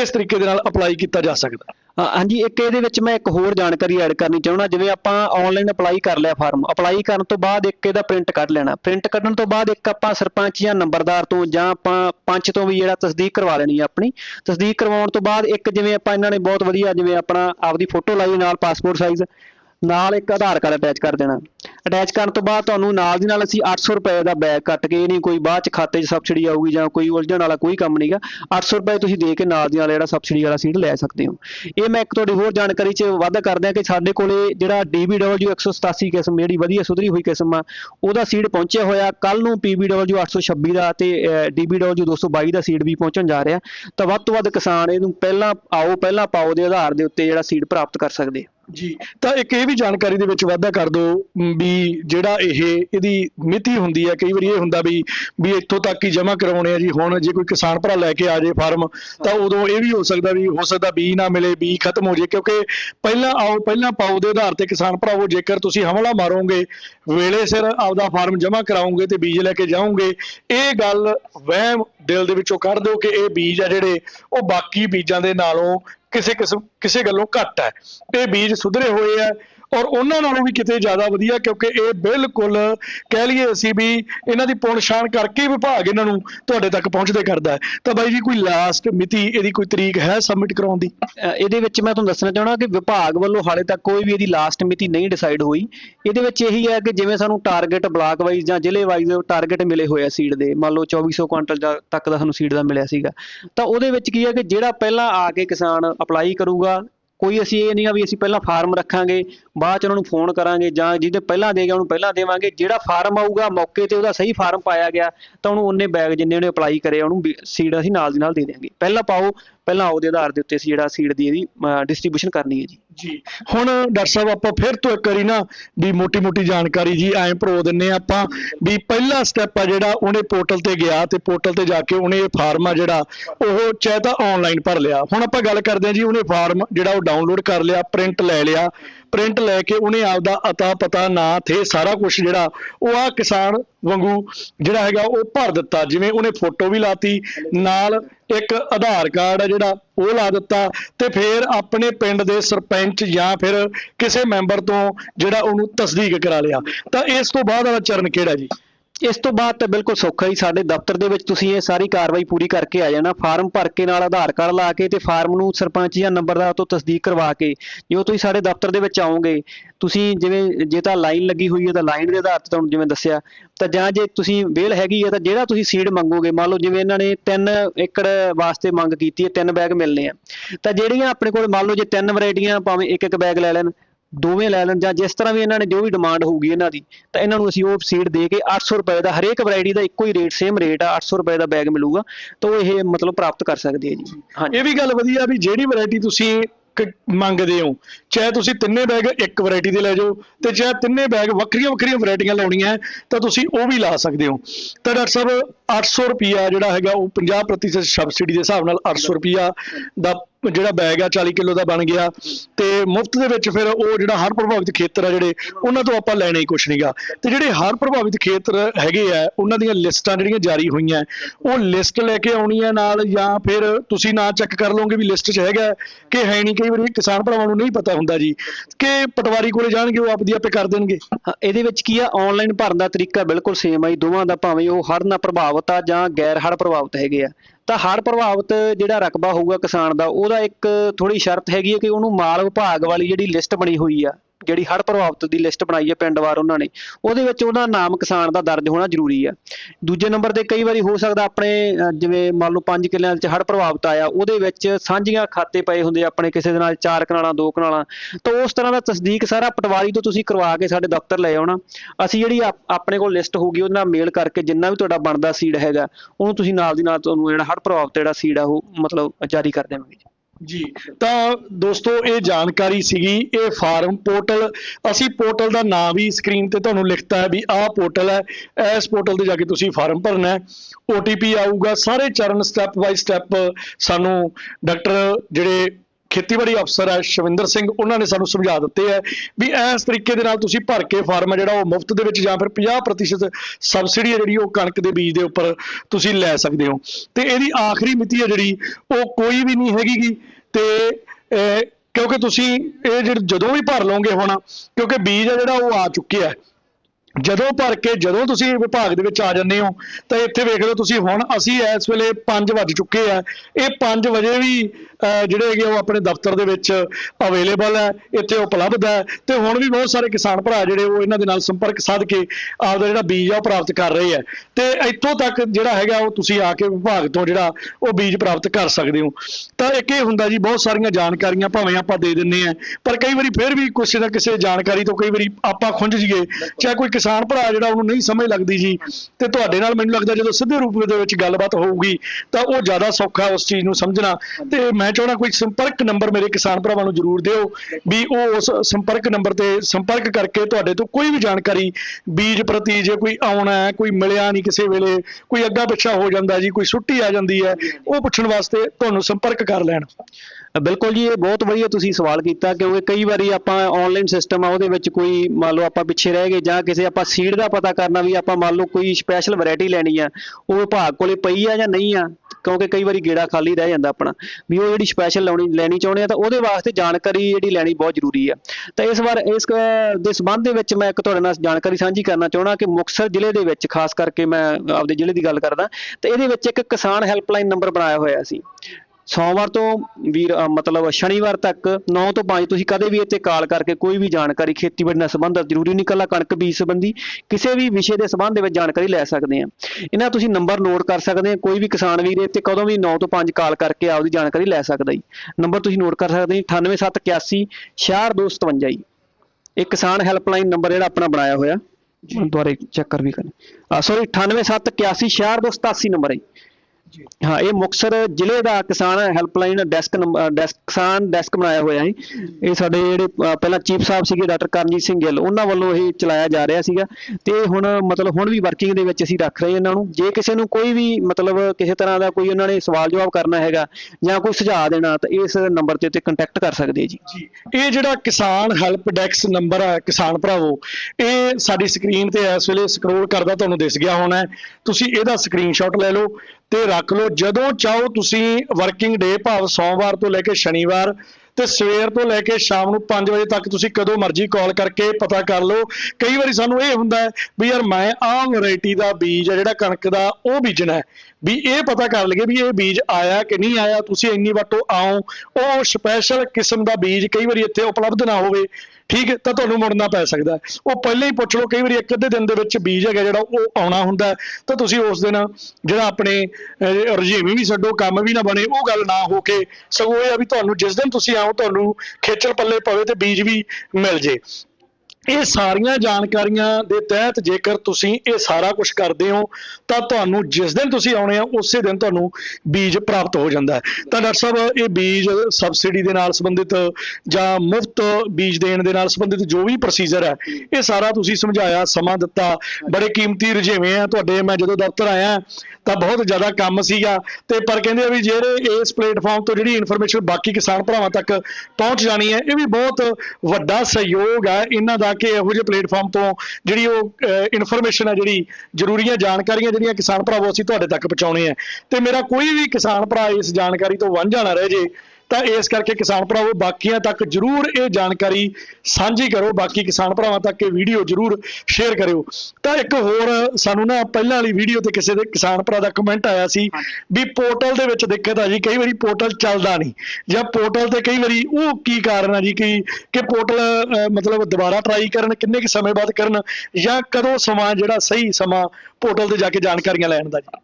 ਇਸ ਤਰੀਕੇ ਦੇ ਨਾਲ ਅਪਲਾਈ ਕੀਤਾ ਜਾ ਸਕਦਾ। ਹਾਂਜੀ, ਇੱਕ ਇਹਦੇ ਵਿੱਚ ਮੈਂ ਇੱਕ ਹੋਰ ਜਾਣਕਾਰੀ ਐਡ ਕਰਨੀ ਚਾਹੁੰਦਾ, ਜਿਵੇਂ ਆਪਾਂ ਆਨਲਾਈਨ ਅਪਲਾਈ ਕਰ ਲਿਆ ਫਾਰਮ ਅਪਲਾਈ ਕਰਨ ਤੋਂ ਬਾਅਦ ਇੱਕ ਇਹਦਾ ਪ੍ਰਿੰਟ ਕੱਢ ਲੈਣਾ। ਪ੍ਰਿੰਟ ਕੱਢਣ ਤੋਂ ਬਾਅਦ ਇੱਕ ਆਪਾਂ ਸਰਪੰਚ ਜਾਂ ਨੰਬਰਦਾਰ ਤੋਂ ਜਾਂ ਆਪਾਂ ਪੰਚ ਤੋਂ ਵੀ ਜਿਹੜਾ ਤਸਦੀਕ ਕਰਵਾ ਲੈਣੀ ਹੈ ਆਪਣੀ। ਤਸਦੀਕ ਕਰਵਾਉਣ ਤੋਂ ਬਾਅਦ ਇੱਕ ਜਿਵੇਂ ਆਪਾਂ, ਇਹਨਾਂ ਨੇ ਬਹੁਤ ਵਧੀਆ ਜਿਵੇਂ ਆਪਣਾ ਆਪਦੀ ਫੋਟੋ ਲਾਈ ਨਾਲ ਪਾਸਪੋਰਟ ਸਾਈਜ਼ ਨਾਲ ਇੱਕ ਆਧਾਰ ਕਾਰਡ ਅਟੈਚ ਕਰ ਦੇਣਾ। ਅਟੈਚ ਕਰਨ ਤੋਂ ਬਾਅਦ ਤੁਹਾਨੂੰ ਨਾਲ ਦੀ ਨਾਲ ਅਸੀਂ 800 ਰੁਪਏ ਦਾ ਬੈਗ ਕੱਟ ਕੇ ਇਹ ਨਹੀਂ ਕੋਈ ਬਾਅਦ ਚ ਖਾਤੇ 'ਚ ਸਬਸਿਡੀ ਆਊਗੀ ਜਾਂ ਕੋਈ ਉਲਝਣ ਵਾਲਾ ਕੋਈ ਕੰਮ ਨਹੀਂਗਾ 800 ਰੁਪਏ ਤੁਸੀਂ ਦੇ ਕੇ ਨਾਲ ਦੀ ਨਾਲ ਜਿਹੜਾ ਸਬਸਿਡੀ ਵਾਲਾ ਸੀਟ ਲੈ ਸਕਦੇ ਹੋ। ਇਹ ਮੈਂ ਇੱਕ ਤੁਹਾਡੀ ਹੋਰ ਜਾਣਕਾਰੀ 'ਚ ਵਾਅਦਾ ਕਰ ਦਿਆਂ ਕਿ ਸਾਡੇ ਕੋਲੇ ਜਿਹੜਾ DBW 187 ਕਿਸਮ ਜਿਹੜੀ ਵਧੀਆ ਸੁਧਰੀ ਹੋਈ ਕਿਸਮ ਆ ਉਹਦਾ ਸੀਡ ਪਹੁੰਚਿਆ ਹੋਇਆ। ਕੱਲ ਨੂੰ PBW 826 ਦਾ ਤੇ ਅਹ, DBW 222 ਦਾ ਸੀਡ ਵੀ ਪਹੁੰਚਣ ਜਾ ਰਿਹਾ। ਤਾਂ ਵੱਧ ਤੋਂ ਵੱਧ ਕਿਸਾਨ ਇਹਨੂੰ ਪਹਿਲਾਂ ਆਓ ਪਹਿਲਾਂ ਪਾਓ ਦੇ ਆਧਾਰ ਦੇ ਉੱਤੇ ਜਿਹੜਾ ਸੀਡ ਪ੍ਰਾਪਤ ਕਰ ਸਕਦੇ ਆ। ਜੀ। ਤਾਂ ਇੱਕ ਇਹ ਵੀ ਜਾਣਕਾਰੀ ਦੇ ਵਿੱਚ ਵਾਧਾ ਕਰ ਦਿਓ ਵੀ ਜਿਹੜਾ ਇਹ, ਇਹਦੀ ਮਿਤੀ ਹੁੰਦੀ ਹੈ, ਕਈ ਵਾਰੀ ਇਹ ਹੁੰਦਾ ਵੀ ਵੀ ਇੱਥੋਂ ਤੱਕ ਹੀ ਜਮ੍ਹਾਂ ਕਰਾਉਣੇ ਆ ਜੀ। ਹੁਣ ਜੇ ਕੋਈ ਕਿਸਾਨ ਭਰਾ ਲੈ ਕੇ ਆ ਜੇ ਫਾਰਮ, ਤਾਂ ਉਦੋਂ ਇਹ ਵੀ ਹੋ ਸਕਦਾ ਵੀ, ਹੋ ਸਕਦਾ ਬੀ ਨਾ ਮਿਲੇ, ਬੀ ਖਤਮ ਹੋ ਜੇ। ਕਿਉਂਕਿ ਪਹਿਲਾਂ ਆਓ, ਪਹਿਲਾਂ ਪਾਓ ਦੇ ਆਧਾਰ ਤੇ ਕਿਸਾਨ ਭਰਾਵੋ, ਜੇਕਰ ਤੁਸੀਂ ਹਮਲਾ ਮਾਰੋਗੇ, ਵੇਲੇ ਸਿਰ ਆਪਦਾ ਫਾਰਮ ਜਮ੍ਹਾਂ ਕਰਾਓਗੇ ਤੇ ਬੀਜ ਲੈ ਕੇ ਜਾਓਗੇ, ਇਹ ਗੱਲ ਵਹਿਮ ਦਿਲ ਦੇ ਵਿੱਚੋਂ ਕੱਢ ਦਿਓ ਕਿ ਇਹ ਬੀਜ ਆ ਜਿਹੜੇ, ਉਹ ਬਾਕੀ ਬੀਜਾਂ ਦੇ ਨਾਲੋਂ ਕਿਸੇ ਕਿਸਮ ਕਿਸੇ ਗੱਲੋਂ ਘੱਟ ਹੈ। ਇਹ ਬੀਜ ਸੁਧਰੇ ਹੋਏ ਹੈ। ਔਰ ਉਹਨਾਂ ਨਾਲੋਂ ਵੀ ਕਿਤੇ ਜ਼ਿਆਦਾ ਵਧੀਆ, ਕਿਉਂਕਿ ਇਹ ਬਿਲਕੁਲ ਕਹਿ ਲਈਏ ਅਸੀਂ ਵੀ ਇਹਨਾਂ ਦੀ ਪੁਣਛਾਣ ਕਰਕੇ ਵਿਭਾਗ ਇਹਨਾਂ ਨੂੰ ਤੁਹਾਡੇ ਤੱਕ ਪਹੁੰਚਦੇ ਕਰਦਾ ਹੈ। ਤਾਂ ਬਾਈ ਜੀ, ਕੋਈ ਲਾਸਟ ਮਿਤੀ, ਇਹਦੀ ਕੋਈ ਤਰੀਕ ਹੈ ਸਬਮਿਟ ਕਰਾਉਣ ਦੀ? ਇਹਦੇ ਵਿੱਚ ਮੈਂ ਤੁਹਾਨੂੰ ਦੱਸਣਾ ਚਾਹਣਾ ਕਿ ਵਿਭਾਗ ਵੱਲੋਂ ਹਾਲੇ ਤੱਕ ਕੋਈ ਵੀ ਇਹਦੀ ਲਾਸਟ ਮਿਤੀ ਨਹੀਂ ਡਿਸਾਈਡ ਹੋਈ। ਇਹਦੇ ਵਿੱਚ ਇਹੀ ਹੈ ਕਿ ਜਿਵੇਂ ਸਾਨੂੰ ਟਾਰਗੇਟ ਬਲਾਕ ਵਾਈਜ਼ ਜਾਂ ਜ਼ਿਲ੍ਹੇ ਵਾਈਜ਼ ਟਾਰਗੇਟ ਮਿਲੇ ਹੋਏ ਆ ਸੀਡ ਦੇ। ਮੰਨ ਲਓ 2400 ਕੁਆਂਟਲ ਤੱਕ ਦਾ ਸਾਨੂੰ ਸੀਡ ਦਾ ਮਿਲਿਆ ਸੀਗਾ। ਤਾਂ ਉਹਦੇ ਵਿੱਚ ਕੀ ਹੈ ਕਿ ਜਿਹੜਾ ਪਹਿਲਾਂ ਆ ਕੇ ਕਿਸਾਨ ਅਪਲਾਈ ਕਰੂਗਾ ਕੋਈ ਅਸੀਂ ਇਹ ਨਹੀਂ ਆ ਵੀ ਅਸੀਂ ਪਹਿਲਾਂ ਫਾਰਮ ਰੱਖਾਂਗੇ, ਬਾਅਦ ਚ ਉਹਨਾਂ ਨੂੰ ਫੋਨ ਕਰਾਂਗੇ ਜਾਂ ਜਿਹਦੇ ਪਹਿਲਾਂ ਦੇ ਗਿਆ ਉਹਨੂੰ ਪਹਿਲਾਂ ਦੇਵਾਂਗੇ, ਜਿਹੜਾ ਫਾਰਮ ਆਊਗਾ ਮੌਕੇ ਤੇ ਉਹਦਾ ਸਹੀ ਫਾਰਮ ਪਾਇਆ ਗਿਆ, ਤਾਂ ਉਹਨੂੰ ਉਹਨੇ ਬੈਗ ਜਿੰਨੇ ਉਹਨੇ ਅਪਲਾਈ ਕਰਿਆ ਉਹਨੂੰ ਸੀਡ ਅਸੀਂ ਨਾਲ ਦੀ ਨਾਲ ਦੇ ਦਿਆਂਗੇ। ਪਹਿਲਾਂ ਪਾਓ ਪਹਿਲਾਂ ਉਹਦੇ ਆਧਾਰ ਦੇ ਉੱਤੇ ਅਸੀਂ ਜਿਹੜਾ ਸੀਡ ਦੀ ਇਹਦੀ ਡਿਸਟ੍ਰੀਬਿਊਸ਼ਨ ਕਰਨੀ ਹੈ ਜੀ। ਜੀ। ਹੁਣ ਡਾਕਟਰ ਸਾਹਿਬ, ਆਪਾਂ ਫਿਰ ਤੋਂ ਇੱਕ ਵਾਰੀ ਨਾ ਵੀ ਮੋਟੀ ਮੋਟੀ ਜਾਣਕਾਰੀ ਜੀ ਐਂ ਭਰੋ ਦਿੰਨੇ ਆ ਆਪਾਂ ਵੀ ਪਹਿਲਾ ਸਟੈਪ ਆ ਜਿਹੜਾ ਉਹਨੇ ਪੋਰਟਲ ਤੇ ਗਿਆ ਤੇ ਪੋਰਟਲ ਤੇ ਜਾ ਕੇ ਉਹਨੇ ਇਹ ਫਾਰਮ ਆ ਜਿਹੜਾ ਉਹ ਚਾਹੇ ਤਾਂ ਆਨਲਾਈਨ ਭਰ ਲਿਆ। ਹੁਣ ਆਪਾਂ ਗੱਲ ਕਰਦੇ ਹਾਂ ਜੀ, ਉਹਨੇ ਫਾਰਮ ਜਿਹੜਾ ਉਹ ਡਾਊਨਲੋਡ ਕਰ ਲਿਆ ਪ੍ਰਿੰਟ ਲੈ ਲਿਆ। ਪ੍ਰਿੰਟ ਲੈ ਕੇ ਉਹਨੇ ਆਪਦਾ ਅਤਾ ਪਤਾ, ਨਾ, ਥੇ, ਸਾਰਾ ਕੁਝ ਜਿਹੜਾ, ਉਹ ਆ ਕਿਸਾਨ ਵਾਂਗੂ ਜਿਹੜਾ ਹੈਗਾ ਉਹ ਭਰ ਦਿੱਤਾ। ਜਿਵੇਂ ਉਹਨੇ ਫੋਟੋ ਵੀ ਲਾਤੀ, ਨਾਲ ਇੱਕ ਆਧਾਰ ਕਾਰਡ ਆ ਜਿਹੜਾ, ਉਹ ਲਾ ਦਿੱਤਾ ਤੇ ਫਿਰ ਆਪਣੇ ਪਿੰਡ ਦੇ ਸਰਪੰਚ ਜਾਂ ਫਿਰ ਕਿਸੇ ਮੈਂਬਰ ਤੋਂ ਜਿਹੜਾ ਉਹਨੂੰ ਤਸਦੀਕ ਕਰਾ ਲਿਆ। ਤਾਂ ਇਸ ਤੋਂ ਬਾਅਦ ਵਾਲਾ ਚਰਨ ਕਿਹੜਾ ਜੀ? ਇਸ ਤੋਂ ਬਾਅਦ ਤਾਂ ਬਿਲਕੁਲ ਸੌਖਾ ਹੀ, ਸਾਡੇ ਦਫ਼ਤਰ ਦੇ ਵਿੱਚ ਤੁਸੀਂ ਇਹ ਸਾਰੀ ਕਾਰਵਾਈ ਪੂਰੀ ਕਰਕੇ ਆ ਜਾਣਾ। ਫਾਰਮ ਭਰ ਕੇ ਨਾਲ ਆਧਾਰ ਕਾਰਡ ਲਾ ਕੇ ਤੇ ਫਾਰਮ ਨੂੰ ਸਰਪੰਚ ਜਾਂ ਨੰਬਰਦਾਰ ਤੋਂ ਤਸਦੀਕ ਕਰਵਾ ਕੇ ਜੋ ਤੁਸੀਂ ਸਾਡੇ ਦਫ਼ਤਰ ਦੇ ਵਿੱਚ ਆਓਗੇ, ਤੁਸੀਂ ਜਿਵੇਂ, ਜੇ ਤਾਂ ਲਾਈਨ ਲੱਗੀ ਹੋਈ ਹੈ ਤਾਂ ਲਾਈਨ ਦੇ ਆਧਾਰ ਤੇ ਤੁਹਾਨੂੰ ਜਿਵੇਂ ਦੱਸਿਆ, ਤਾਂ ਜਾਂ ਜੇ ਤੁਸੀਂ ਵੇਲ ਹੈਗੀ ਹੈ ਤਾਂ ਜਿਹੜਾ ਤੁਸੀਂ ਸੀਡ ਮੰਗੋਗੇ, ਮੰਨ ਲਓ ਜਿਵੇਂ ਇਹਨਾਂ ਨੇ 3 ਏਕੜ ਵਾਸਤੇ ਮੰਗ ਕੀਤੀ ਹੈ, ਤਿੰਨ ਬੈਗ ਮਿਲਨੇ ਆ। ਤਾਂ ਜਿਹੜੀਆਂ ਆਪਣੇ ਕੋਲ ਮੰਨ ਲਓ ਜੇ ਤਿੰਨ ਵੈਰਾਈਟੀਆਂ ਭਾਵੇਂ ਇੱਕ ਇੱਕ ਬੈਗ ਲੈ ਲੈਣ ਦੋਵੇਂ ਲੈ ਲੈਣ, ਜਾਂ ਜਿਸ ਤਰ੍ਹਾਂ ਵੀ ਇਹਨਾਂ ਨੇ ਜੋ ਵੀ ਡਿਮਾਂਡ ਹੋਊਗੀ ਇਹਨਾਂ ਦੀ, ਤਾਂ ਇਹਨਾਂ ਨੂੰ ਅਸੀਂ ਉਹ ਸੀਡ ਦੇ ਕੇ 800 ਰੁਪਏ ਦਾ ਹਰੇਕ ਵੈਰਾਈਟੀ ਦਾ ਇੱਕੋ ਹੀ ਰੇਟ ਸੇਮ ਰੇਟ ਆ 800 ਰੁਪਏ ਦਾ ਬੈਗ ਮਿਲੂਗਾ, ਤਾਂ ਉਹ ਇਹ ਮਤਲਬ ਪ੍ਰਾਪਤ ਕਰ ਸਕਦੇ ਆ ਜੀ। ਹਾਂਜੀ। ਇਹ ਵੀ ਗੱਲ ਵਧੀਆ ਵੀ ਜਿਹੜੀ ਵੈਰਾਈਟੀ ਤੁਸੀਂ ਮੰਗਦੇ ਹੋ, ਚਾਹੇ ਤੁਸੀਂ ਤਿੰਨੇ ਬੈਗ ਇੱਕ ਵੈਰਾਈਟੀ ਦੇ ਲੈ ਜਾਓ, ਤੇ ਚਾਹੇ ਤਿੰਨੇ ਬੈਗ ਵੱਖਰੀਆਂ ਵੱਖਰੀਆਂ ਵੈਰਾਈਟੀਆਂ ਲਾਉਣੀਆਂ, ਤਾਂ ਤੁਸੀਂ ਉਹ ਵੀ ਲਾ ਸਕਦੇ ਹੋ। ਤਾਂ ਡਾਕਟਰ ਸਾਹਿਬ 800 ਰੁਪਿਆ ਜਿਹੜਾ ਹੈਗਾ, ਉਹ 50% ਸਬਸਿਡੀ ਦੇ ਹਿਸਾਬ ਨਾਲ 800 ਰੁਪਿਆ ਦਾ ਜਿਹੜਾ ਬੈਗ ਆ 40 ਕਿਲੋ ਦਾ ਬਣ ਗਿਆ ਤੇ ਮੁਫਤ ਦੇ ਵਿੱਚ ਫਿਰ ਉਹ ਜਿਹੜਾ ਹਰ ਪ੍ਰਭਾਵਿਤ ਖੇਤਰ ਆ ਜਿਹੜੇ, ਉਹਨਾਂ ਤੋਂ ਆਪਾਂ ਲੈਣਾ ਹੀ ਕੁਛ ਨਹੀਂਗਾ ਤੇ ਜਿਹੜੇ ਹਰ ਪ੍ਰਭਾਵਿਤ ਖੇਤਰ ਹੈਗੇ ਆ, ਉਹਨਾਂ ਦੀਆਂ ਲਿਸਟਾਂ ਜਿਹੜੀਆਂ ਜਾਰੀ ਹੋਈਆਂ, ਉਹ ਲਿਸਟ ਲੈ ਕੇ ਆਉਣੀ ਹੈ ਨਾਲ ਜਾਂ ਫਿਰ ਤੁਸੀਂ ਨਾ ਚੈੱਕ ਕਰ ਲਓਗੇ ਵੀ ਲਿਸਟ 'ਚ ਹੈਗਾ ਕਿ ਹੈ ਨਹੀਂ, ਕਈ ਵਾਰੀ ਕਿਸਾਨ ਭਰਾਵਾਂ ਨੂੰ ਨਹੀਂ ਪਤਾ ਹੁੰਦਾ ਜੀ। ਕਿ ਪਟਵਾਰੀ ਕੋਲੇ ਜਾਣਗੇ, ਉਹ ਆਪਦੀ ਆਪੇ ਕਰ ਦੇਣਗੇ। ਇਹਦੇ ਵਿੱਚ ਕੀ ਆ ਆਨਲਾਈਨ ਭਰਨ ਦਾ ਤਰੀਕਾ ਬਿਲਕੁਲ ਸੇਮ ਆ ਜੀ, ਦੋਵਾਂ ਦਾ ਭਾਵੇਂ ਉਹ ਹੜ੍ਹ ਨਾਲ ਪ੍ਰਭਾਵਿਤ ਆ ਜਾਂ ਗੈਰ ਹੜ੍ਹ ਪ੍ਰਭਾਵਿਤ ਹੈਗੇ ਆ। ਤਾਂ ਹੜ੍ਹ ਪ੍ਰਭਾਵਿਤ ਜਿਹੜਾ ਰਕਬਾ ਹੋਊਗਾ ਕਿਸਾਨ ਦਾ, ਉਹਦਾ ਇੱਕ ਥੋੜ੍ਹੀ ਸ਼ਰਤ ਹੈਗੀ ਹੈ ਕਿ ਉਹਨੂੰ ਮਾਲ ਵਿਭਾਗ ਵਾਲੀ ਜਿਹੜੀ ਲਿਸਟ ਬਣੀ ਹੋਈ ਆ ਜਿਹੜੀ ਹੜ੍ਹ ਪ੍ਰਭਾਵਿਤ ਦੀ ਲਿਸਟ ਬਣਾਈ ਹੈ ਪਿੰਡ ਵਾਰ ਉਹਨਾਂ ਨੇ, ਉਹਦੇ ਵਿੱਚ ਉਹਦਾ ਨਾਮ ਕਿਸਾਨ ਦਾ ਦਰਜ ਹੋਣਾ ਜ਼ਰੂਰੀ ਆ ਦੂਜੇ ਨੰਬਰ ਤੇ ਕਈ ਵਾਰੀ ਹੋ ਸਕਦਾ ਆਪਣੇ ਜਿਵੇਂ ਮੰਨ ਲਓ ਪੰਜ ਕਿੱਲਿਆਂ 'ਚ ਹੜ੍ਹ ਪ੍ਰਭਾਵਿਤ ਆਇਆ, ਉਹਦੇ ਵਿੱਚ ਸਾਂਝੀਆਂ ਖਾਤੇ ਪਏ ਹੁੰਦੇ ਆ ਆਪਣੇ ਕਿਸੇ ਦੇ ਨਾਲ, ਚਾਰ ਕਨਾਲਾਂ, ਦੋ ਕਨਾਲਾਂ, ਤਾਂ ਉਸ ਤਰ੍ਹਾਂ ਦਾ ਤਸਦੀਕ ਸਾਰਾ ਪਟਵਾਰੀ ਤੋਂ ਤੁਸੀਂ ਕਰਵਾ ਕੇ ਸਾਡੇ ਦਫ਼ਤਰ ਲੈ ਆਉਣਾ ਅਸੀਂ ਜਿਹੜੀ ਆਪ- ਆਪਣੇ ਕੋਲ ਲਿਸਟ ਹੋਊਗੀ, ਉਹਦੇ ਨਾਲ ਮੇਲ ਕਰਕੇ ਜਿੰਨਾ ਵੀ ਤੁਹਾਡਾ ਬਣਦਾ ਸੀਡ ਹੈਗਾ, ਉਹਨੂੰ ਤੁਸੀਂ ਨਾਲ ਦੀ ਨਾਲ ਤੁਹਾਨੂੰ ਜਿਹੜਾ ਹੜ੍ਹ ਪ੍ਰਭਾਵਿਤ ਜਿਹੜਾ ਸੀਡ ਆ ਉਹ ਮਤਲਬ ਜਾਰੀ ਕਰ ਦੇਵਾਂਗੇ ਜੀ। ਤਾਂ ਦੋਸਤੋ, ਇਹ ਜਾਣਕਾਰੀ ਸੀਗੀ, ਇਹ ਫਾਰਮ ਪੋਰਟਲ। ਅਸੀਂ ਪੋਰਟਲ ਦਾ ਨਾਮ ਵੀ ਸਕਰੀਨ ਤੇ ਤੁਹਾਨੂੰ ਲਿਖਤਾ ਹੈ ਵੀ ਆਹ ਪੋਰਟਲ ਹੈ, ਇਸ ਪੋਰਟਲ ਤੇ ਜਾ ਕੇ ਤੁਸੀਂ ਫਾਰਮ ਭਰਨਾ ਹੈ। OTP ਆਊਗਾ, ਸਾਰੇ ਚਰਨ ਸਟੈਪ ਬਾਈ ਸਟੈਪ ਸਾਨੂੰ ਡਾਕਟਰ ਜਿਹੜੇ ਖੇਤੀਬਾੜੀ ਅਫਸਰ ਹੈ ਸ਼ਵਿੰਦਰ ਸਿੰਘ, ਉਹਨਾਂ ਨੇ ਸਾਨੂੰ ਸਮਝਾ ਦਿੱਤੇ ਹੈ ਵੀ ਇਸ ਤਰੀਕੇ ਦੇ ਨਾਲ ਤੁਸੀਂ ਭਰ ਕੇ ਫਾਰਮ ਹੈ ਜਿਹੜਾ ਉਹ ਮੁਫਤ ਦੇ ਵਿੱਚ ਜਾਂ ਫਿਰ 50% ਸਬਸਿਡੀ ਹੈ ਜਿਹੜੀ ਉਹ ਕਣਕ ਦੇ ਬੀਜ ਦੇ ਉੱਪਰ ਤੁਸੀਂ ਲੈ ਸਕਦੇ ਹੋ। ਤੇ ਇਹਦੀ ਆਖਰੀ ਮਿਤੀ ਹੈ ਜਿਹੜੀ, ਉਹ ਕੋਈ ਵੀ ਨਹੀਂ ਹੈਗੀਗੀ ਤੇ ਕਿਉਂਕਿ ਤੁਸੀਂ ਇਹ ਜਿਹੜੇ ਜਦੋਂ ਵੀ ਭਰ ਲਓਗੇ ਹੁਣ, ਕਿਉਂਕਿ ਬੀਜ ਹੈ ਜਿਹੜਾ ਉਹ ਆ ਚੁੱਕਿਆ ਹੈ। ਜਦੋਂ ਭਰ ਕੇ ਜਦੋਂ ਤੁਸੀਂ ਵਿਭਾਗ ਦੇ ਵਿੱਚ ਆ ਜਾਂਦੇ ਹੋ ਤਾਂ ਇੱਥੇ ਵੇਖ ਲਓ ਤੁਸੀਂ ਹੁਣ ਅਸੀਂ ਇਸ ਵੇਲੇ 5 ਵੱਜ ਚੁੱਕੇ ਆ। ਇਹ 5 ਵਜੇ ਵੀ ਜਿਹੜੇ ਹੈਗੇ ਉਹ ਆਪਣੇ ਦਫ਼ਤਰ ਦੇ ਵਿੱਚ ਅਵੇਲੇਬਲ ਹੈ ਇੱਥੇ ਉਪਲਬਧ ਹੈ ਤੇ ਹੁਣ ਵੀ ਬਹੁਤ ਸਾਰੇ ਕਿਸਾਨ ਭਰਾ ਜਿਹੜੇ ਉਹ ਇਹਨਾਂ ਦੇ ਨਾਲ ਸੰਪਰਕ ਸਾਧ ਕੇ ਆਪਦਾ ਜਿਹੜਾ ਬੀਜ ਆ ਉਹ ਪ੍ਰਾਪਤ ਕਰ ਰਹੇ ਆ। ਤੇ ਇੱਥੋਂ ਤੱਕ ਜਿਹੜਾ ਹੈਗਾ ਉਹ ਤੁਸੀਂ ਆ ਕੇ ਵਿਭਾਗ ਤੋਂ ਜਿਹੜਾ ਉਹ ਬੀਜ ਪ੍ਰਾਪਤ ਕਰ ਸਕਦੇ ਹੋ। ਤਾਂ ਇੱਕ ਇਹ ਹੁੰਦਾ ਜੀ ਬਹੁਤ ਸਾਰੀਆਂ ਜਾਣਕਾਰੀਆਂ ਭਾਵੇਂ ਆਪਾਂ ਦੇ ਦਿੰਨੇ ਆ ਪਰ ਕਈ ਵਾਰੀ ਫਿਰ ਵੀ ਕਿਸੇ ਨਾ ਕਿਸੇ ਜਾਣਕਾਰੀ ਤੋਂ ਕਈ ਵਾਰੀ ਆਪਾਂ ਖੁੰਝ ਜੀਏ ਚਾਹੇ ਕੋਈ ਕਿਸਾਨ ਭਰਾ ਜਿਹੜਾ ਉਹਨੂੰ ਨਹੀਂ ਸਮਝ ਲੱਗਦੀ ਜੀ ਤੇ ਤੁਹਾਡੇ ਨਾਲ ਮੈਨੂੰ ਲੱਗਦਾ ਜਦੋਂ ਸਿੱਧੇ ਰੂਪ ਦੇ ਵਿੱਚ ਗੱਲਬਾਤ ਹੋਊਗੀ ਤਾਂ ਉਹ ਜ਼ਿਆਦਾ ਸੌਖਾ ਉਸ ਚੀਜ਼ ਨੂੰ ਸਮਝਣਾ। ਤੇ ਮੈਂ ਚਾਹਣਾ ਕੋਈ ਸੰਪਰਕ ਨੰਬਰ ਮੇਰੇ ਕਿਸਾਨ ਭਰਾਵਾਂ ਨੂੰ ਜ਼ਰੂਰ ਦਿਓ ਵੀ ਉਹ ਉਸ ਸੰਪਰਕ ਨੰਬਰ ਤੇ ਸੰਪਰਕ ਕਰਕੇ ਤੁਹਾਡੇ ਤੋਂ ਕੋਈ ਵੀ ਜਾਣਕਾਰੀ ਬੀਜ ਪ੍ਰਤੀ ਜੇ ਕੋਈ ਆਉਣਾ ਹੈ, ਕੋਈ ਮਿਲਿਆ ਨਹੀਂ ਕਿਸੇ ਵੇਲੇ, ਕੋਈ ਅੱਗਾ ਪਿੱਛਾ ਹੋ ਜਾਂਦਾ ਜੀ, ਕੋਈ ਛੁੱਟੀ ਆ ਜਾਂਦੀ ਹੈ, ਉਹ ਪੁੱਛਣ ਵਾਸਤੇ ਤੁਹਾਨੂੰ ਸੰਪਰਕ ਕਰ ਲੈਣ। ਬਿਲਕੁਲ ਜੀ, ਇਹ ਬਹੁਤ ਵਧੀਆ ਤੁਸੀਂ ਸਵਾਲ ਕੀਤਾ, ਕਿਉਂਕਿ ਕਈ ਵਾਰੀ ਆਪਾਂ ਆਨਲਾਈਨ ਸਿਸਟਮ ਆ, ਉਹਦੇ ਵਿੱਚ ਕੋਈ ਮੰਨ ਲਓ ਆਪਾਂ ਪਿੱਛੇ ਰਹਿ ਗਏ ਜਾਂ ਕਿਸੇ ਆਪਾਂ ਸੀਡ ਦਾ ਪਤਾ ਕਰਨਾ ਵੀ ਆਪਾਂ ਮੰਨ ਲਓ ਕੋਈ ਸਪੈਸ਼ਲ ਵੈਰਾਈਟੀ ਲੈਣੀ ਆ, ਉਹ ਵਿਭਾਗ ਕੋਲੇ ਪਈ ਆ ਜਾਂ ਨਹੀਂ ਆ, ਕਿਉਂਕਿ ਕਈ ਵਾਰੀ ਗੇੜਾ ਖਾਲੀ ਰਹਿ ਜਾਂਦਾ ਆਪਣਾ, ਵੀ ਉਹ ਜਿਹੜੀ ਸਪੈਸ਼ਲ ਲਾਉਣੀ, ਲੈਣੀ ਚਾਹੁੰਦੇ ਆ, ਤਾਂ ਉਹਦੇ ਵਾਸਤੇ ਜਾਣਕਾਰੀ ਜਿਹੜੀ ਲੈਣੀ ਬਹੁਤ ਜ਼ਰੂਰੀ ਆ। ਤਾਂ ਇਸ ਵਾਰ ਇਸ ਦੇ ਸੰਬੰਧ ਦੇ ਵਿੱਚ ਮੈਂ ਇੱਕ ਤੁਹਾਡੇ ਨਾਲ ਜਾਣਕਾਰੀ ਸਾਂਝੀ ਕਰਨਾ ਚਾਹੁੰਦਾ ਕਿ ਮੁਕਤਸਰ ਜ਼ਿਲ੍ਹੇ ਦੇ ਵਿੱਚ, ਖਾਸ ਕਰਕੇ ਮੈਂ ਆਪਦੇ ਜ਼ਿਲ੍ਹੇ ਦੀ ਗੱਲ ਕਰਦਾ, ਤਾਂ ਇਹਦੇ ਵਿੱਚ ਇੱਕ ਕਿਸਾਨ ਹੈਲਪਲਾਈਨ ਨੰਬਰ ਬਣਾਇਆ ਹੋਇਆ ਸੀ। ਸੋਮਵਾਰ ਤੋਂ ਵੀਰ ਮਤਲਬ ਸ਼ਨੀਵਾਰ ਤੱਕ 9 ਤੋਂ 5 ਤੁਸੀਂ ਕਦੇ ਵੀ ਇੱਥੇ ਕਾਲ ਕਰਕੇ ਕੋਈ ਵੀ ਜਾਣਕਾਰੀ ਖੇਤੀਬਾੜੀ ਨਾਲ ਸੰਬੰਧਿਤ ਜ਼ਰੂਰੀ ਨਹੀਂ ਇਕੱਲਾ ਕਣਕ ਬੀਜ ਸੰਬੰਧੀ ਕਿਸੇ ਵੀ ਵਿਸ਼ੇ ਦੇ ਸੰਬੰਧ ਦੇ ਵਿੱਚ ਜਾਣਕਾਰੀ ਲੈ ਸਕਦੇ ਆ ਇਹਨਾਂ ਤੁਸੀਂ ਨੰਬਰ ਨੋਟ ਕਰ ਸਕਦੇ ਆ ਕੋਈ ਵੀ ਕਿਸਾਨ ਵੀਰ ਇੱਥੇ ਕਦੋਂ ਵੀ 9 ਤੋਂ 5 ਕਾਲ ਕਰਕੇ ਆਪਦੀ ਜਾਣਕਾਰੀ ਲੈ ਸਕਦਾ ਜੀ। ਨੰਬਰ ਤੁਸੀਂ ਨੋਟ ਕਰ ਸਕਦੇ ਜੀ 98781 66257 ਜੀ। ਇਹ ਕਿਸਾਨ ਹੈਲਪਲਾਈਨ ਨੰਬਰ ਜਿਹੜਾ ਆਪਣਾ ਬਣਾਇਆ ਹੋਇਆ ਦੁਬਾਰੇ ਚੈੱਕ ਕਰ ਵੀ ਕਰਨੀ ਸੌਰੀ 98781 66287 ਨੰਬਰ ਹੈ ਜੀ। ਹਾਂ ਇਹ ਮੁਕਤਸਰ ਜ਼ਿਲ੍ਹੇ ਦਾ ਕਿਸਾਨ ਹੈਲਪਲਾਈਨ ਡੈਸਕ ਡੈਸਕ ਕਿਸਾਨ ਡੈਸਕ ਬਣਾਇਆ ਹੋਇਆ ਹੈ ਇਹ ਸਾਡੇ ਜਿਹੜੇ ਪਹਿਲਾਂ ਚੀਫ ਸਾਹਿਬ ਸੀਗੇ ਡਾਕਟਰ ਕਰਨਜੀਤ ਸਿੰਘ ਗਿੱਲ ਉਹਨਾਂ ਵੱਲੋਂ ਇਹ ਚਲਾਇਆ ਜਾ ਰਿਹਾ ਸੀਗਾ। ਤੇ ਇਹ ਹੁਣ ਮਤਲਬ ਹੁਣ ਵੀ ਵਰਕਿੰਗ ਦੇ ਵਿੱਚ ਅਸੀਂ ਰੱਖ ਰਹੇ ਹਾਂ ਇਹਨਾਂ ਨੂੰ। ਜੇ ਕਿਸੇ ਨੂੰ ਕੋਈ ਵੀ ਮਤਲਬ ਕਿਸੇ ਤਰ੍ਹਾਂ ਦਾ ਕੋਈ ਉਹਨਾਂ ਨੇ ਸਵਾਲ ਜਵਾਬ ਕਰਨਾ ਹੈਗਾ ਜਾਂ ਕੋਈ ਸੁਝਾਅ ਦੇਣਾ ਤਾਂ ਇਸ ਨੰਬਰ ਤੇ ਉੱਤੇ ਕੰਟੈਕਟ ਕਰ ਸਕਦੇ ਜੀ। ਜੀ। ਇਹ ਜਿਹੜਾ ਕਿਸਾਨ ਹੈਲਪ ਡੈਕਸ ਨੰਬਰ ਹੈ ਕਿਸਾਨ ਭਰਾਵੋ ਇਹ ਸਾਡੀ ਸਕਰੀਨ ਤੇ ਇਸ ਵੇਲੇ ਸਕਰੋਲ ਕਰਦਾ ਤੁਹਾਨੂੰ ਦਿਸ ਗਿਆ ਹੋਣਾ। ਤੁਸੀਂ ਇਹਦਾ ਸਕਰੀਨਸ਼ਾਟ ਲੈ ਲਓ ਤੇ ਰੱਖ ਲਓ। ਜਦੋਂ ਚਾਹੋ ਤੁਸੀਂ ਵਰਕਿੰਗ ਡੇ ਭਾਵ ਸੋਮਵਾਰ ਤੋਂ ਲੈ ਕੇ ਸ਼ਨੀਵਾਰ ਤੇ ਸਵੇਰ ਤੋਂ ਲੈ ਕੇ ਸ਼ਾਮ ਨੂੰ 5 ਵਜੇ ਤੱਕ ਤੁਸੀਂ ਕਦੋਂ ਮਰਜ਼ੀ ਕਾਲ ਕਰਕੇ ਪਤਾ ਕਰ ਲਓ। ਕਈ ਵਾਰੀ ਸਾਨੂੰ ਇਹ ਹੁੰਦਾ ਵੀ ਯਾਰ ਮੈਂ ਆਹ ਵੈਰਾਈਟੀ ਦਾ ਬੀਜ ਹੈ ਜਿਹੜਾ ਕਣਕ ਦਾ, ਉਹ ਬੀਜਣਾ ਹੈ। ਵੀ ਇਹ ਪਤਾ ਕਰ ਲਈਏ ਵੀ ਇਹ ਬੀਜ ਆਇਆ ਕਿ ਨਹੀਂ ਆਇਆ, ਤੁਸੀਂ ਇੰਨੀ ਵਾਟੋ ਆਓ। ਉਹ ਸਪੈਸ਼ਲ ਕਿਸਮ ਦਾ ਬੀਜ ਕਈ ਵਾਰੀ ਇੱਥੇ ਉਪਲਬਧ ਨਾ ਹੋਵੇ। ਠੀਕ ਹੈ, ਤਾਂ ਤੁਹਾਨੂੰ ਮੁੜਨਾ ਪੈ ਸਕਦਾ ਉਹ ਪਹਿਲਾਂ ਹੀ ਪੁੱਛ ਲਓ ਕਈ ਵਾਰੀ ਇੱਕ ਅੱਧੇ ਦਿਨ ਦੇ ਵਿੱਚ ਬੀਜ ਹੈਗਾ ਜਿਹੜਾ ਉਹ ਆਉਣਾ ਹੁੰਦਾ ਤਾਂ ਤੁਸੀਂ ਉਸ ਦਿਨ ਜਿਹੜਾ ਆਪਣੇ ਅਹ, ਵੀ ਛੱਡੋ ਕੰਮ ਵੀ ਨਾ ਬਣੇ ਉਹ ਗੱਲ ਨਾ ਹੋ ਕੇ ਸਗੋਂ ਇਹ ਆ ਵੀ ਤੁਹਾਨੂੰ ਜਿਸ ਦਿਨ ਤੁਸੀਂ ਆਓ ਤੁਹਾਨੂੰ ਖੇਚਲ ਪੱਲੇ ਪਵੇ ਤੇ ਬੀਜ ਵੀ ਮਿਲ ਜੇ। ਇਹ ਸਾਰੀਆਂ ਜਾਣਕਾਰੀਆਂ ਦੇ ਤਹਿਤ ਜੇਕਰ ਤੁਸੀਂ ਇਹ ਸਾਰਾ ਕੁਝ ਕਰਦੇ ਹੋ, ਤਾਂ ਤੁਹਾਨੂੰ ਜਿਸ ਦਿਨ ਤੁਸੀਂ ਆਉਣੇ ਆ, ਉਸੇ ਦਿਨ ਤੁਹਾਨੂੰ ਬੀਜ ਪ੍ਰਾਪਤ ਹੋ ਜਾਂਦਾ ਹੈ। ਤਾਂ ਡਾਕਟਰ ਸਾਹਿਬ, ਇਹ ਬੀਜ ਸਬਸਿਡੀ ਦੇ ਨਾਲ ਸੰਬੰਧਿਤ ਜਾਂ ਮੁਫਤ ਬੀਜ ਦੇਣ ਦੇ ਨਾਲ ਸੰਬੰਧਿਤ ਜੋ ਵੀ ਪ੍ਰੋਸੀਜਰ ਹੈ, ਇਹ ਸਾਰਾ ਤੁਸੀਂ ਸਮਝਾਇਆ, ਸਮਾਂ ਦਿੱਤਾ, ਬੜੇ ਕੀਮਤੀ ਰੁਝੇਵੇਂ ਆ ਤੁਹਾਡੇ। ਮੈਂ ਜਦੋਂ ਦਫ਼ਤਰ ਆਇਆ, ਤਾਂ ਬਹੁਤ ਜ਼ਿਆਦਾ ਕੰਮ ਸੀਗਾ। ਤੇ ਪਰ ਕਹਿੰਦੇ ਆ ਵੀ ਜਿਹੜੇ ਇਸ ਪਲੇਟਫਾਰਮ ਤੋਂ ਜਿਹੜੀ ਇਨਫੋਰਮੇਸ਼ਨ ਬਾਕੀ ਕਿਸਾਨ ਭਰਾਵਾਂ ਤੱਕ ਪਹੁੰਚ ਜਾਣੀ ਹੈ, ਇਹ ਵੀ ਬਹੁਤ ਵੱਡਾ ਸਹਿਯੋਗ ਹੈ। ਇਹਨਾਂ ਦਾ ਕਿ ਇਹੋ ਜਿਹੇ ਪਲੇਟਫਾਰਮ ਤੋਂ ਜਿਹੜੀ ਉਹ ਇਨਫੋਰਮੇਸ਼ਨ ਹੈ ਜਿਹੜੀ ਜ਼ਰੂਰੀਆਂ ਜਾਣਕਾਰੀਆਂ ਜਿਹੜੀਆਂ ਕਿਸਾਨ ਭਰਾਵੋ ਅਸੀਂ ਤੁਹਾਡੇ ਤੱਕ ਪਹੁੰਚਾਉਣੇ ਆ। ਤੇ ਮੇਰਾ ਕੋਈ ਵੀ ਕਿਸਾਨ ਭਰਾ ਇਸ ਜਾਣਕਾਰੀ ਤੋਂ ਵਾਂਝਾ ਨਾ ਰਹਿ ਜੇ ਤਾਂ ਇਸ ਕਰਕੇ ਕਿਸਾਨ ਭਰਾਵੋ ਬਾਕੀਆਂ ਤੱਕ ਜਰੂਰ ਇਹ ਜਾਣਕਾਰੀ ਸਾਂਝੀ ਕਰੋ। ਬਾਕੀ ਕਿਸਾਨ ਭਰਾਵਾਂ ਤੱਕ ਇਹ ਵੀਡੀਓ ਜਰੂਰ ਸ਼ੇਅਰ ਕਰਿਓ। ਤਾਂ ਇੱਕ ਹੋਰ ਸਾਨੂੰ ਨਾ ਪਹਿਲਾਂ ਵਾਲੀ ਵੀਡੀਓ ਤੇ ਕਿਸੇ ਦੇ ਕਿਸਾਨ ਭਰਾ ਦਾ ਕਮੈਂਟ ਆਇਆ ਸੀ ਵੀ ਪੋਰਟਲ ਦੇ ਵਿੱਚ ਦਿੱਕਤ ਆ ਜੀ। ਕਈ ਵਾਰੀ ਪੋਰਟਲ ਚੱਲਦਾ ਨਹੀਂ ਜਾਂ ਪੋਰਟਲ ਤੇ ਕਈ ਵਾਰੀ ਉਹ ਕੀ ਕਾਰਨ ਆ ਜੀ ਕਿ ਕਿ ਪੋਰਟਲ ਮਤਲਬ ਦੁਬਾਰਾ ਟਰਾਈ ਕਰਨ ਕਿੰਨੇ ਕੁ ਸਮੇਂ ਬਾਅਦ ਕਰਨ ਜਾਂ ਕਦੋਂ ਸਮਾਂ ਜਿਹੜਾ ਸਹੀ ਸਮਾਂ ਪੋਰਟਲ ਤੇ ਜਾ ਕੇ ਜਾਣਕਾਰੀਆਂ ਲੈਣ ਦਾ ਜੀ?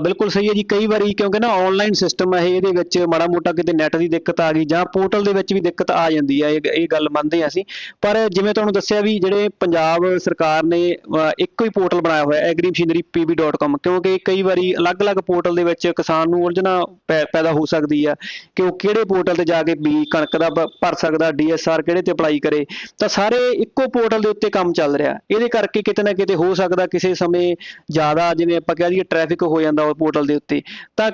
ਬਿਲਕੁਲ ਸਹੀ ਹੈ ਜੀ, ਕਈ ਵਾਰੀ ਕਿਉਂਕਿ ਨਾ ਆਨਲਾਈਨ ਸਿਸਟਮ ਹੈ, ਇਹਦੇ ਵਿੱਚ ਮਾੜਾ ਮੋਟਾ ਕਿਤੇ ਨੈਟ ਦੀ ਦਿੱਕਤ ਆ ਗਈ ਜਾਂ ਪੋਰਟਲ ਦੇ ਵਿੱਚ ਵੀ ਦਿੱਕਤ ਆ ਜਾਂਦੀ ਹੈ, ਇਹ ਇਹ ਗੱਲ ਮੰਨਦੇ ਹਾਂ ਅਸੀਂ। ਪਰ ਜਿਵੇਂ ਤੁਹਾਨੂੰ ਦੱਸਿਆ ਵੀ ਜਿਹੜੇ ਪੰਜਾਬ ਸਰਕਾਰ ਨੇ ਇੱਕੋ ਹੀ ਪੋਰਟਲ ਬਣਾਇਆ ਹੋਇਆ agrimachinerypb.com ਕਿਉਂਕਿ ਕਈ ਵਾਰੀ ਅਲੱਗ-ਅਲੱਗ ਪੋਰਟਲ ਦੇ ਵਿੱਚ ਕਿਸਾਨ ਨੂੰ ਉਲਝਣਾ ਪੈ- ਪੈਦਾ ਹੋ ਸਕਦੀ ਆ ਕਿ ਉਹ ਕਿਹੜੇ ਪੋਰਟਲ ਤੇ ਜਾ ਕੇ ਬੀ ਕਣਕ ਦਾ ਭਰ ਸਕਦਾ ਡੀਐਸਆਰ ਕਿਹੜੇ ਤੇ ਅਪਲਾਈ ਕਰੇ, ਤਾਂ ਸਾਰੇ ਇੱਕੋ ਪੋਰਟਲ ਦੇ ਉੱਤੇ ਕੰਮ ਚੱਲ ਰਿਹਾ। ਇਹਦੇ ਕਰਕੇ ਕਿਤੇ ਨਾ ਕਿਤੇ ਹੋ ਸਕਦਾ ਕਿਸੇ ਸਮੇਂ ਜ਼ਿਆਦਾ ਜਿਵੇਂ ਆਪਾਂ ਕਹਿ ਦਈਏ ਟ੍ਰੈਫਿਕ ਹੋ ਜਾਂਦਾ ਉਹ ਪੋਰਟਲ ਦੇ ਉੱਤੇ, ਤਾਂ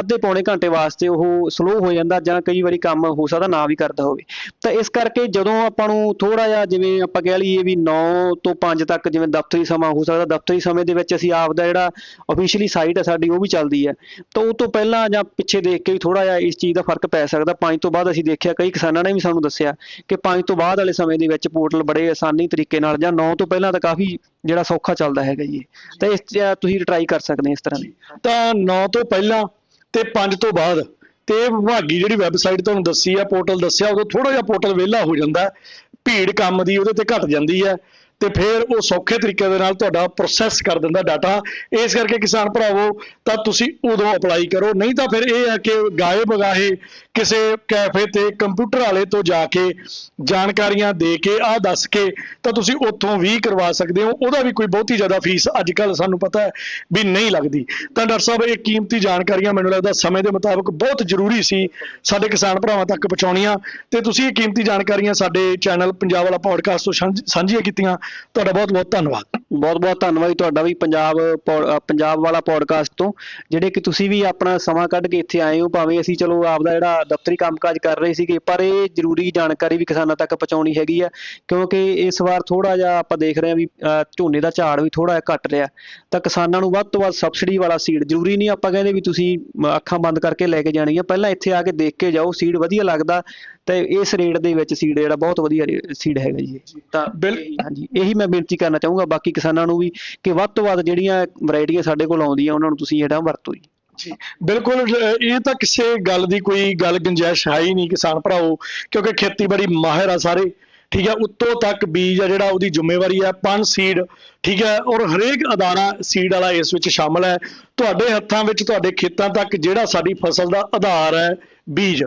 ਅੱਧੇ ਪੌਣੇ ਘੰਟੇ ਵਾਸਤੇ ਉਹ ਸਲੋ ਹੋ ਜਾਂਦਾ ਜਾਂ ਕਈ ਵਾਰੀ ਕੰਮ ਹੋ ਸਕਦਾ ਨਾ ਵੀ ਕਰਦਾ ਹੋਵੇ। ਤਾਂ ਇਸ ਕਰਕੇ ਜਦੋਂ ਆਪਾਂ ਨੂੰ ਥੋੜਾ ਜਿਹਾ ਜਿਵੇਂ ਆਪਾਂ ਕਹਿ ਲਈਏ ਵੀ 9 ਤੋਂ 5 ਤੱਕ ਜਿਵੇਂ ਦਫ਼ਤਰੀ ਸਮਾਂ ਹੋ ਸਕਦਾ, ਦਫ਼ਤਰੀ ਸਮੇਂ ਦੇ ਵਿੱਚ ਅਸੀਂ ਆਪ ਦਾ ਜਿਹੜਾ ਅਫੀਸ਼ੀਅਲੀ ਸਾਈਟ ਹੈ ਸਾਡੀ ਉਹ ਵੀ ਚੱਲਦੀ ਹੈ ਤਾਂ ਉਹ ਤੋਂ ਪਹਿਲਾਂ ਜਾਂ ਪਿੱਛੇ ਦੇਖ ਕੇ ਵੀ ਥੋੜਾ ਜਿਹਾ ਇਸ ਚੀਜ਼ ਦਾ ਫ਼ਰਕ ਪੈ ਸਕਦਾ। 5 ਤੋਂ ਬਾਅਦ ਅਸੀਂ ਦੇਖਿਆ ਕਈ ਕਿਸਾਨਾਂ ਨੇ ਵੀ ਸਾਨੂੰ ਦੱਸਿਆ ਕਿ 5 ਤੋਂ ਬਾਅਦ ਵਾਲੇ ਸਮੇਂ ਦੇ ਵਿੱਚ ਪੋਰਟਲ ਬੜੇ ਆਸਾਨੀ ਤਰੀਕੇ ਨਾਲ ਜਾਂ 9 ਤੋਂ ਪਹਿਲਾਂ ਤਾਂ ਕਾਫੀ ਜਿਹੜਾ ਸੌਖਾ ਚੱਲਦਾ ਹੈਗਾ ਜੀ ਤਾਂ ਇਸ 'ਚ ਤੁਸੀਂ ਟਰਾਈ ਕਰ ਸਕਦੇ ਇਸ ਤਰ੍ਹਾਂ ਦੀ। ਤਾਂ 9 ਤੋਂ ਪਹਿਲਾਂ ਤੇ 5 ਤੋਂ ਬਾਅਦ ਤੇ ਵਿਭਾਗੀ ਜਿਹੜੀ ਵੈਬਸਾਈਟ ਤੁਹਾਨੂੰ ਦੱਸੀ ਆ ਪੋਰਟਲ ਦੱਸਿਆ, ਉਦੋਂ ਥੋੜਾ ਜਿਹਾ ਪੋਰਟਲ ਵਿਹਲਾ ਹੋ ਜਾਂਦਾ। ਭੀੜ ਕੰਮ ਦੀ ਉਹਦੇ ਤੇ ਘਟ ਜਾਂਦੀ ਹੈ ਤੇ ਫਿਰ ਉਹ ਸੌਖੇ ਤਰੀਕੇ ਦੇ ਨਾਲ ਤੁਹਾਡਾ ਪ੍ਰੋਸੈਸ ਕਰ ਦਿੰਦਾ ਡਾਟਾ ਇਸ ਕਰਕੇ ਕਿਸਾਨ ਭਰਾਵੋ, ਤਾਂ ਤੁਸੀਂ ਉਦੋਂ ਅਪਲਾਈ ਕਰੋ। ਨਹੀਂ ਤਾਂ ਫਿਰ ਇਹ ਹੈ ਕਿ ਗਾਏ ਬਗਾਹੇ ਕਿਸੇ ਕੈਫੇ ਤੇ ਕੰਪਿਊਟਰ ਵਾਲੇ ਤੋਂ ਜਾ ਕੇ ਜਾਣਕਾਰੀਆਂ ਦੇ ਕੇ ਆਹ ਦੱਸ ਕੇ ਤਾਂ ਤੁਸੀਂ ਉੱਥੋਂ ਵੀ ਕਰਵਾ ਸਕਦੇ ਹੋ। ਉਹਦਾ ਵੀ ਕੋਈ ਬਹੁਤੀ ਜ਼ਿਆਦਾ ਫੀਸ ਅੱਜ ਕੱਲ ਸਾਨੂੰ ਪਤਾ ਹੈ ਵੀ ਨਹੀਂ ਲੱਗਦੀ। ਤਾਂ ਡਾਕਟਰ ਸਾਹਿਬ, ਇਹ ਕੀਮਤੀ ਜਾਣਕਾਰੀਆਂ ਮੈਨੂੰ ਲੱਗਦਾ ਸਮੇਂ ਦੇ ਮੁਤਾਬਕ ਬਹੁਤ ਜ਼ਰੂਰੀ ਸੀ ਸਾਡੇ ਕਿਸਾਨ ਭਰਾਵਾਂ ਤੱਕ ਪਹੁੰਚਾਉਣੀਆਂ। ਤੇ ਤੁਸੀਂ ਇਹ ਕੀਮਤੀ ਜਾਣਕਾਰੀਆਂ ਸਾਡੇ ਚੈਨਲ ਪੰਜਾਬ ਵਾਲਾ ਪੋਡਕਾਸਟ ਤੋਂ ਸਾਂਝ- ਸਾਂਝੀਆਂ ਕੀਤੀਆਂ। ਤੁਹਾਡਾ ਬਹੁਤ ਬਹੁਤ ਧੰਨਵਾਦ। ਬਹੁਤ ਬਹੁਤ ਧੰਨਵਾਦ ਜੀ ਤੁਹਾਡਾ ਵੀ ਪੰਜਾਬ ਪੌਡ- ਅ, ਪੰਜਾਬ ਵਾਲਾ ਪੋਡਕਾਸਟ ਤੋਂ ਜਿਹੜੇ ਕਿ ਤੁਸੀਂ ਵੀ ਆਪਣਾ ਸਮਾਂ ਕੱਢ ਕੇ ਇੱਥੇ ਆਏ ਹੋ ਭਾਵੇਂ ਅਸੀਂ ਚਲੋ ਆਪਦਾ ਜਿਹੜਾ ਦਫ਼ਤਰੀ ਕੰਮਕਾਜ ਕਰ ਰਹੇ ਸੀਗੇ ਪਰ ਇਹ ਜ਼ਰੂਰੀ ਜਾਣਕਾਰੀ ਵੀ ਕਿਸਾਨਾਂ ਤੱਕ ਪਹੁੰਚਾਉਣੀ ਹੈਗੀ ਆ ਕਿਉਂਕਿ ਇਸ ਵਾਰ ਥੋੜਾ ਜਿਹਾ ਆਪਾਂ ਦੇਖ ਰਹੇ ਹਾਂ ਵੀ ਅ, ਝੋਨੇ ਦਾ ਝਾੜ ਵੀ ਥੋੜਾ ਜਿਹਾ ਘਟ ਰਿਹਾ ਤਾਂ ਕਿਸਾਨਾਂ ਨੂੰ ਵੱਧ ਤੋਂ ਵੱਧ ਸਬਸਿਡੀ ਵਾਲਾ ਸੀਡ ਜ਼ਰੂਰੀ ਨਹੀਂ ਆਪਾਂ ਕਹਿੰਦੇ ਵੀ ਤੁਸੀਂ ਮ, ਅੱਖਾਂ ਬੰਦ ਕਰਕੇ ਲੈ ਕੇ ਜਾਣੀ ਆ ਪਹਿਲਾਂ ਇੱਥੇ ਆ ਕੇ ਦੇਖ ਕੇ ਜਾਓ ਸੀਡ ਵਧੀਆ ਲੱਗਦਾ ਤੇ ਇਸ ਰੇਟ ਦੇ ਵਿੱਚ ਸੀਡ ਜਿਹੜਾ ਬਹੁਤ ਵਧੀਆ ਸੀਡ ਹੈਗਾ ਜੀ। ਤਾਂ ਹਾਂਜੀ ਇਹੀ ਮੈਂ ਬੇਨਤੀ ਕਰਨਾ ਚਾਹੂੰਗਾ ਬਾਕੀ ਕਿਸਾਨਾਂ ਨੂੰ ਵੀ ਕਿ ਵੱਧ ਤੋਂ ਵੱਧ ਜਿਹੜੀਆਂ ਵੈਰਾਈਟੀਆਂ ਸਾਡੇ ਕੋਲ ਆਉਂਦੀਆਂ ਉਹਨਾਂ ਨੂੰ ਤੁਸੀਂ ਜਿਹੜਾ ਵਰਤੋ ਜੀ ਜੀ ਬਿਲਕੁਲ ਇਹ ਤਾਂ ਕਿਸੇ ਗੱਲ ਦੀ ਕੋਈ ਗੱਲ ਗੁੰਜਾਇਸ਼ ਹੈ ਹੀ ਨਹੀਂ ਕਿਸਾਨ ਭਰਾਓ ਕਿਉਂਕਿ ਖੇਤੀਬਾੜੀ ਮਾਹਿਰ ਆ ਸਾਰੇ ਠੀਕ ਹੈ ਉੱਤੋਂ ਤੱਕ ਬੀਜ ਆ ਜਿਹੜਾ ਉਹਦੀ ਜ਼ਿੰਮੇਵਾਰੀ ਹੈ ਪਨ ਸੀਡ ਠੀਕ ਹੈ ਔਰ ਹਰੇਕ ਅਦਾਰਾ ਸੀਡ ਵਾਲਾ ਇਸ ਵਿੱਚ ਸ਼ਾਮਲ ਹੈ ਤੁਹਾਡੇ ਹੱਥਾਂ ਵਿੱਚ ਤੁਹਾਡੇ ਖੇਤਾਂ ਤੱਕ ਜਿਹੜਾ ਸਾਡੀ ਫਸਲ ਦਾ ਆਧਾਰ ਹੈ ਬੀਜ।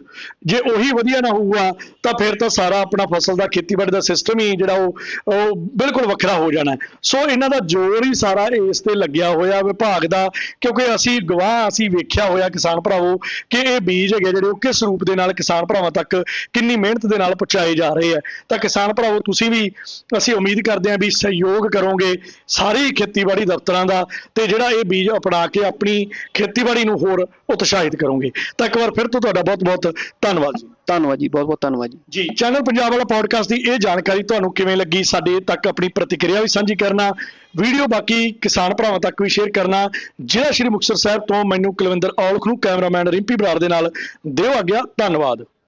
ਜੇ ਉਹੀ ਵਧੀਆ ਨਾ ਹੋਊਗਾ, ਤਾਂ ਫਿਰ ਤਾਂ ਸਾਰਾ ਆਪਣਾ ਫਸਲ ਦਾ ਖੇਤੀਬਾੜੀ ਦਾ ਸਿਸਟਮ ਹੀ ਜਿਹੜਾ ਉਹ ਉਹ ਬਿਲਕੁਲ ਵੱਖਰਾ ਹੋ ਜਾਣਾ ਸੋ ਇਹਨਾਂ ਦਾ ਜ਼ੋਰ ਹੀ ਸਾਰਾ ਇਸ ਤੇ ਲੱਗਿਆ ਹੋਇਆ ਵਿਭਾਗ ਦਾ, ਕਿਉਂਕਿ ਅਸੀਂ ਗਵਾਹ, ਅਸੀਂ ਵੇਖਿਆ ਹੋਇਆ ਕਿਸਾਨ ਭਰਾਵੋ, ਕਿ ਇਹ ਬੀਜ ਹੈਗੇ ਜਿਹੜੇ ਉਹ ਕਿਸ ਰੂਪ ਦੇ ਨਾਲ ਕਿਸਾਨ ਭਰਾਵਾਂ ਤੱਕ ਕਿੰਨੀ ਮਿਹਨਤ ਦੇ ਨਾਲ ਪਹੁੰਚਾਏ ਜਾ ਰਹੇ ਆ ਤਾਂ ਕਿਸਾਨ ਭਰਾਵੋ, ਤੁਸੀਂ ਵੀ, ਅਸੀਂ ਉਮੀਦ ਕਰਦੇ ਹਾਂ ਵੀ ਸਹਿਯੋਗ ਕਰੋਗੇ ਸਾਰੇ ਖੇਤੀਬਾੜੀ ਦਫ਼ਤਰਾਂ ਦਾ, ਤੇ ਜਿਹੜਾ ਇਹ ਬੀਜ ਅਪਣਾ ਕੇ ਆਪਣੀ ਖੇਤੀਬਾੜੀ ਨੂੰ ਹੋਰ ਉਤਸ਼ਾਹਿਤ ਕਰੋਗੇ। ਤਾਂ ਇੱਕ ਵਾਰ ਫਿਰ ਤੋਂ ਤੁਹਾਡਾ ਬਹੁਤ ਬਹੁਤ ਧੰਨਵਾਦ ਜੀ। ਧੰਨਵਾਦ ਜੀ ਬਹੁਤ ਬਹੁਤ ਧੰਨਵਾਦ ਜੀ। ਜੀ। ਚੈਨਲ ਪੰਜਾਬ ਵਾਲਾ ਪੌਡਕਾਸਟ ਦੀ ਇਹ ਜਾਣਕਾਰੀ ਤੁਹਾਨੂੰ ਕਿਵੇਂ ਲੱਗੀ ਸਾਡੇ ਤੱਕ ਆਪਣੀ ਪ੍ਰਤੀਕਿਰਿਆ ਵੀ ਸਾਂਝੀ ਕਰਨਾ ਵੀਡੀਓ ਬਾਕੀ ਕਿਸਾਨ ਭਰਾਵਾਂ ਤੱਕ ਵੀ ਸ਼ੇਅਰ ਕਰਨਾ ਜ਼ਿਲ੍ਹਾ ਸ਼੍ਰੀ ਮੁਕਤਸਰ ਸਾਹਿਬ ਤੋਂ ਮੈਨੂੰ ਕੁਲਵਿੰਦਰ ਔਲਖ ਨੂੰ ਕੈਮਰਾਮੈਨ ਰਿੰਪੀ ਬਰਾੜ ਦੇ ਨਾਲ ਦਿਓ ਆਗਿਆ ਧੰਨਵਾਦ।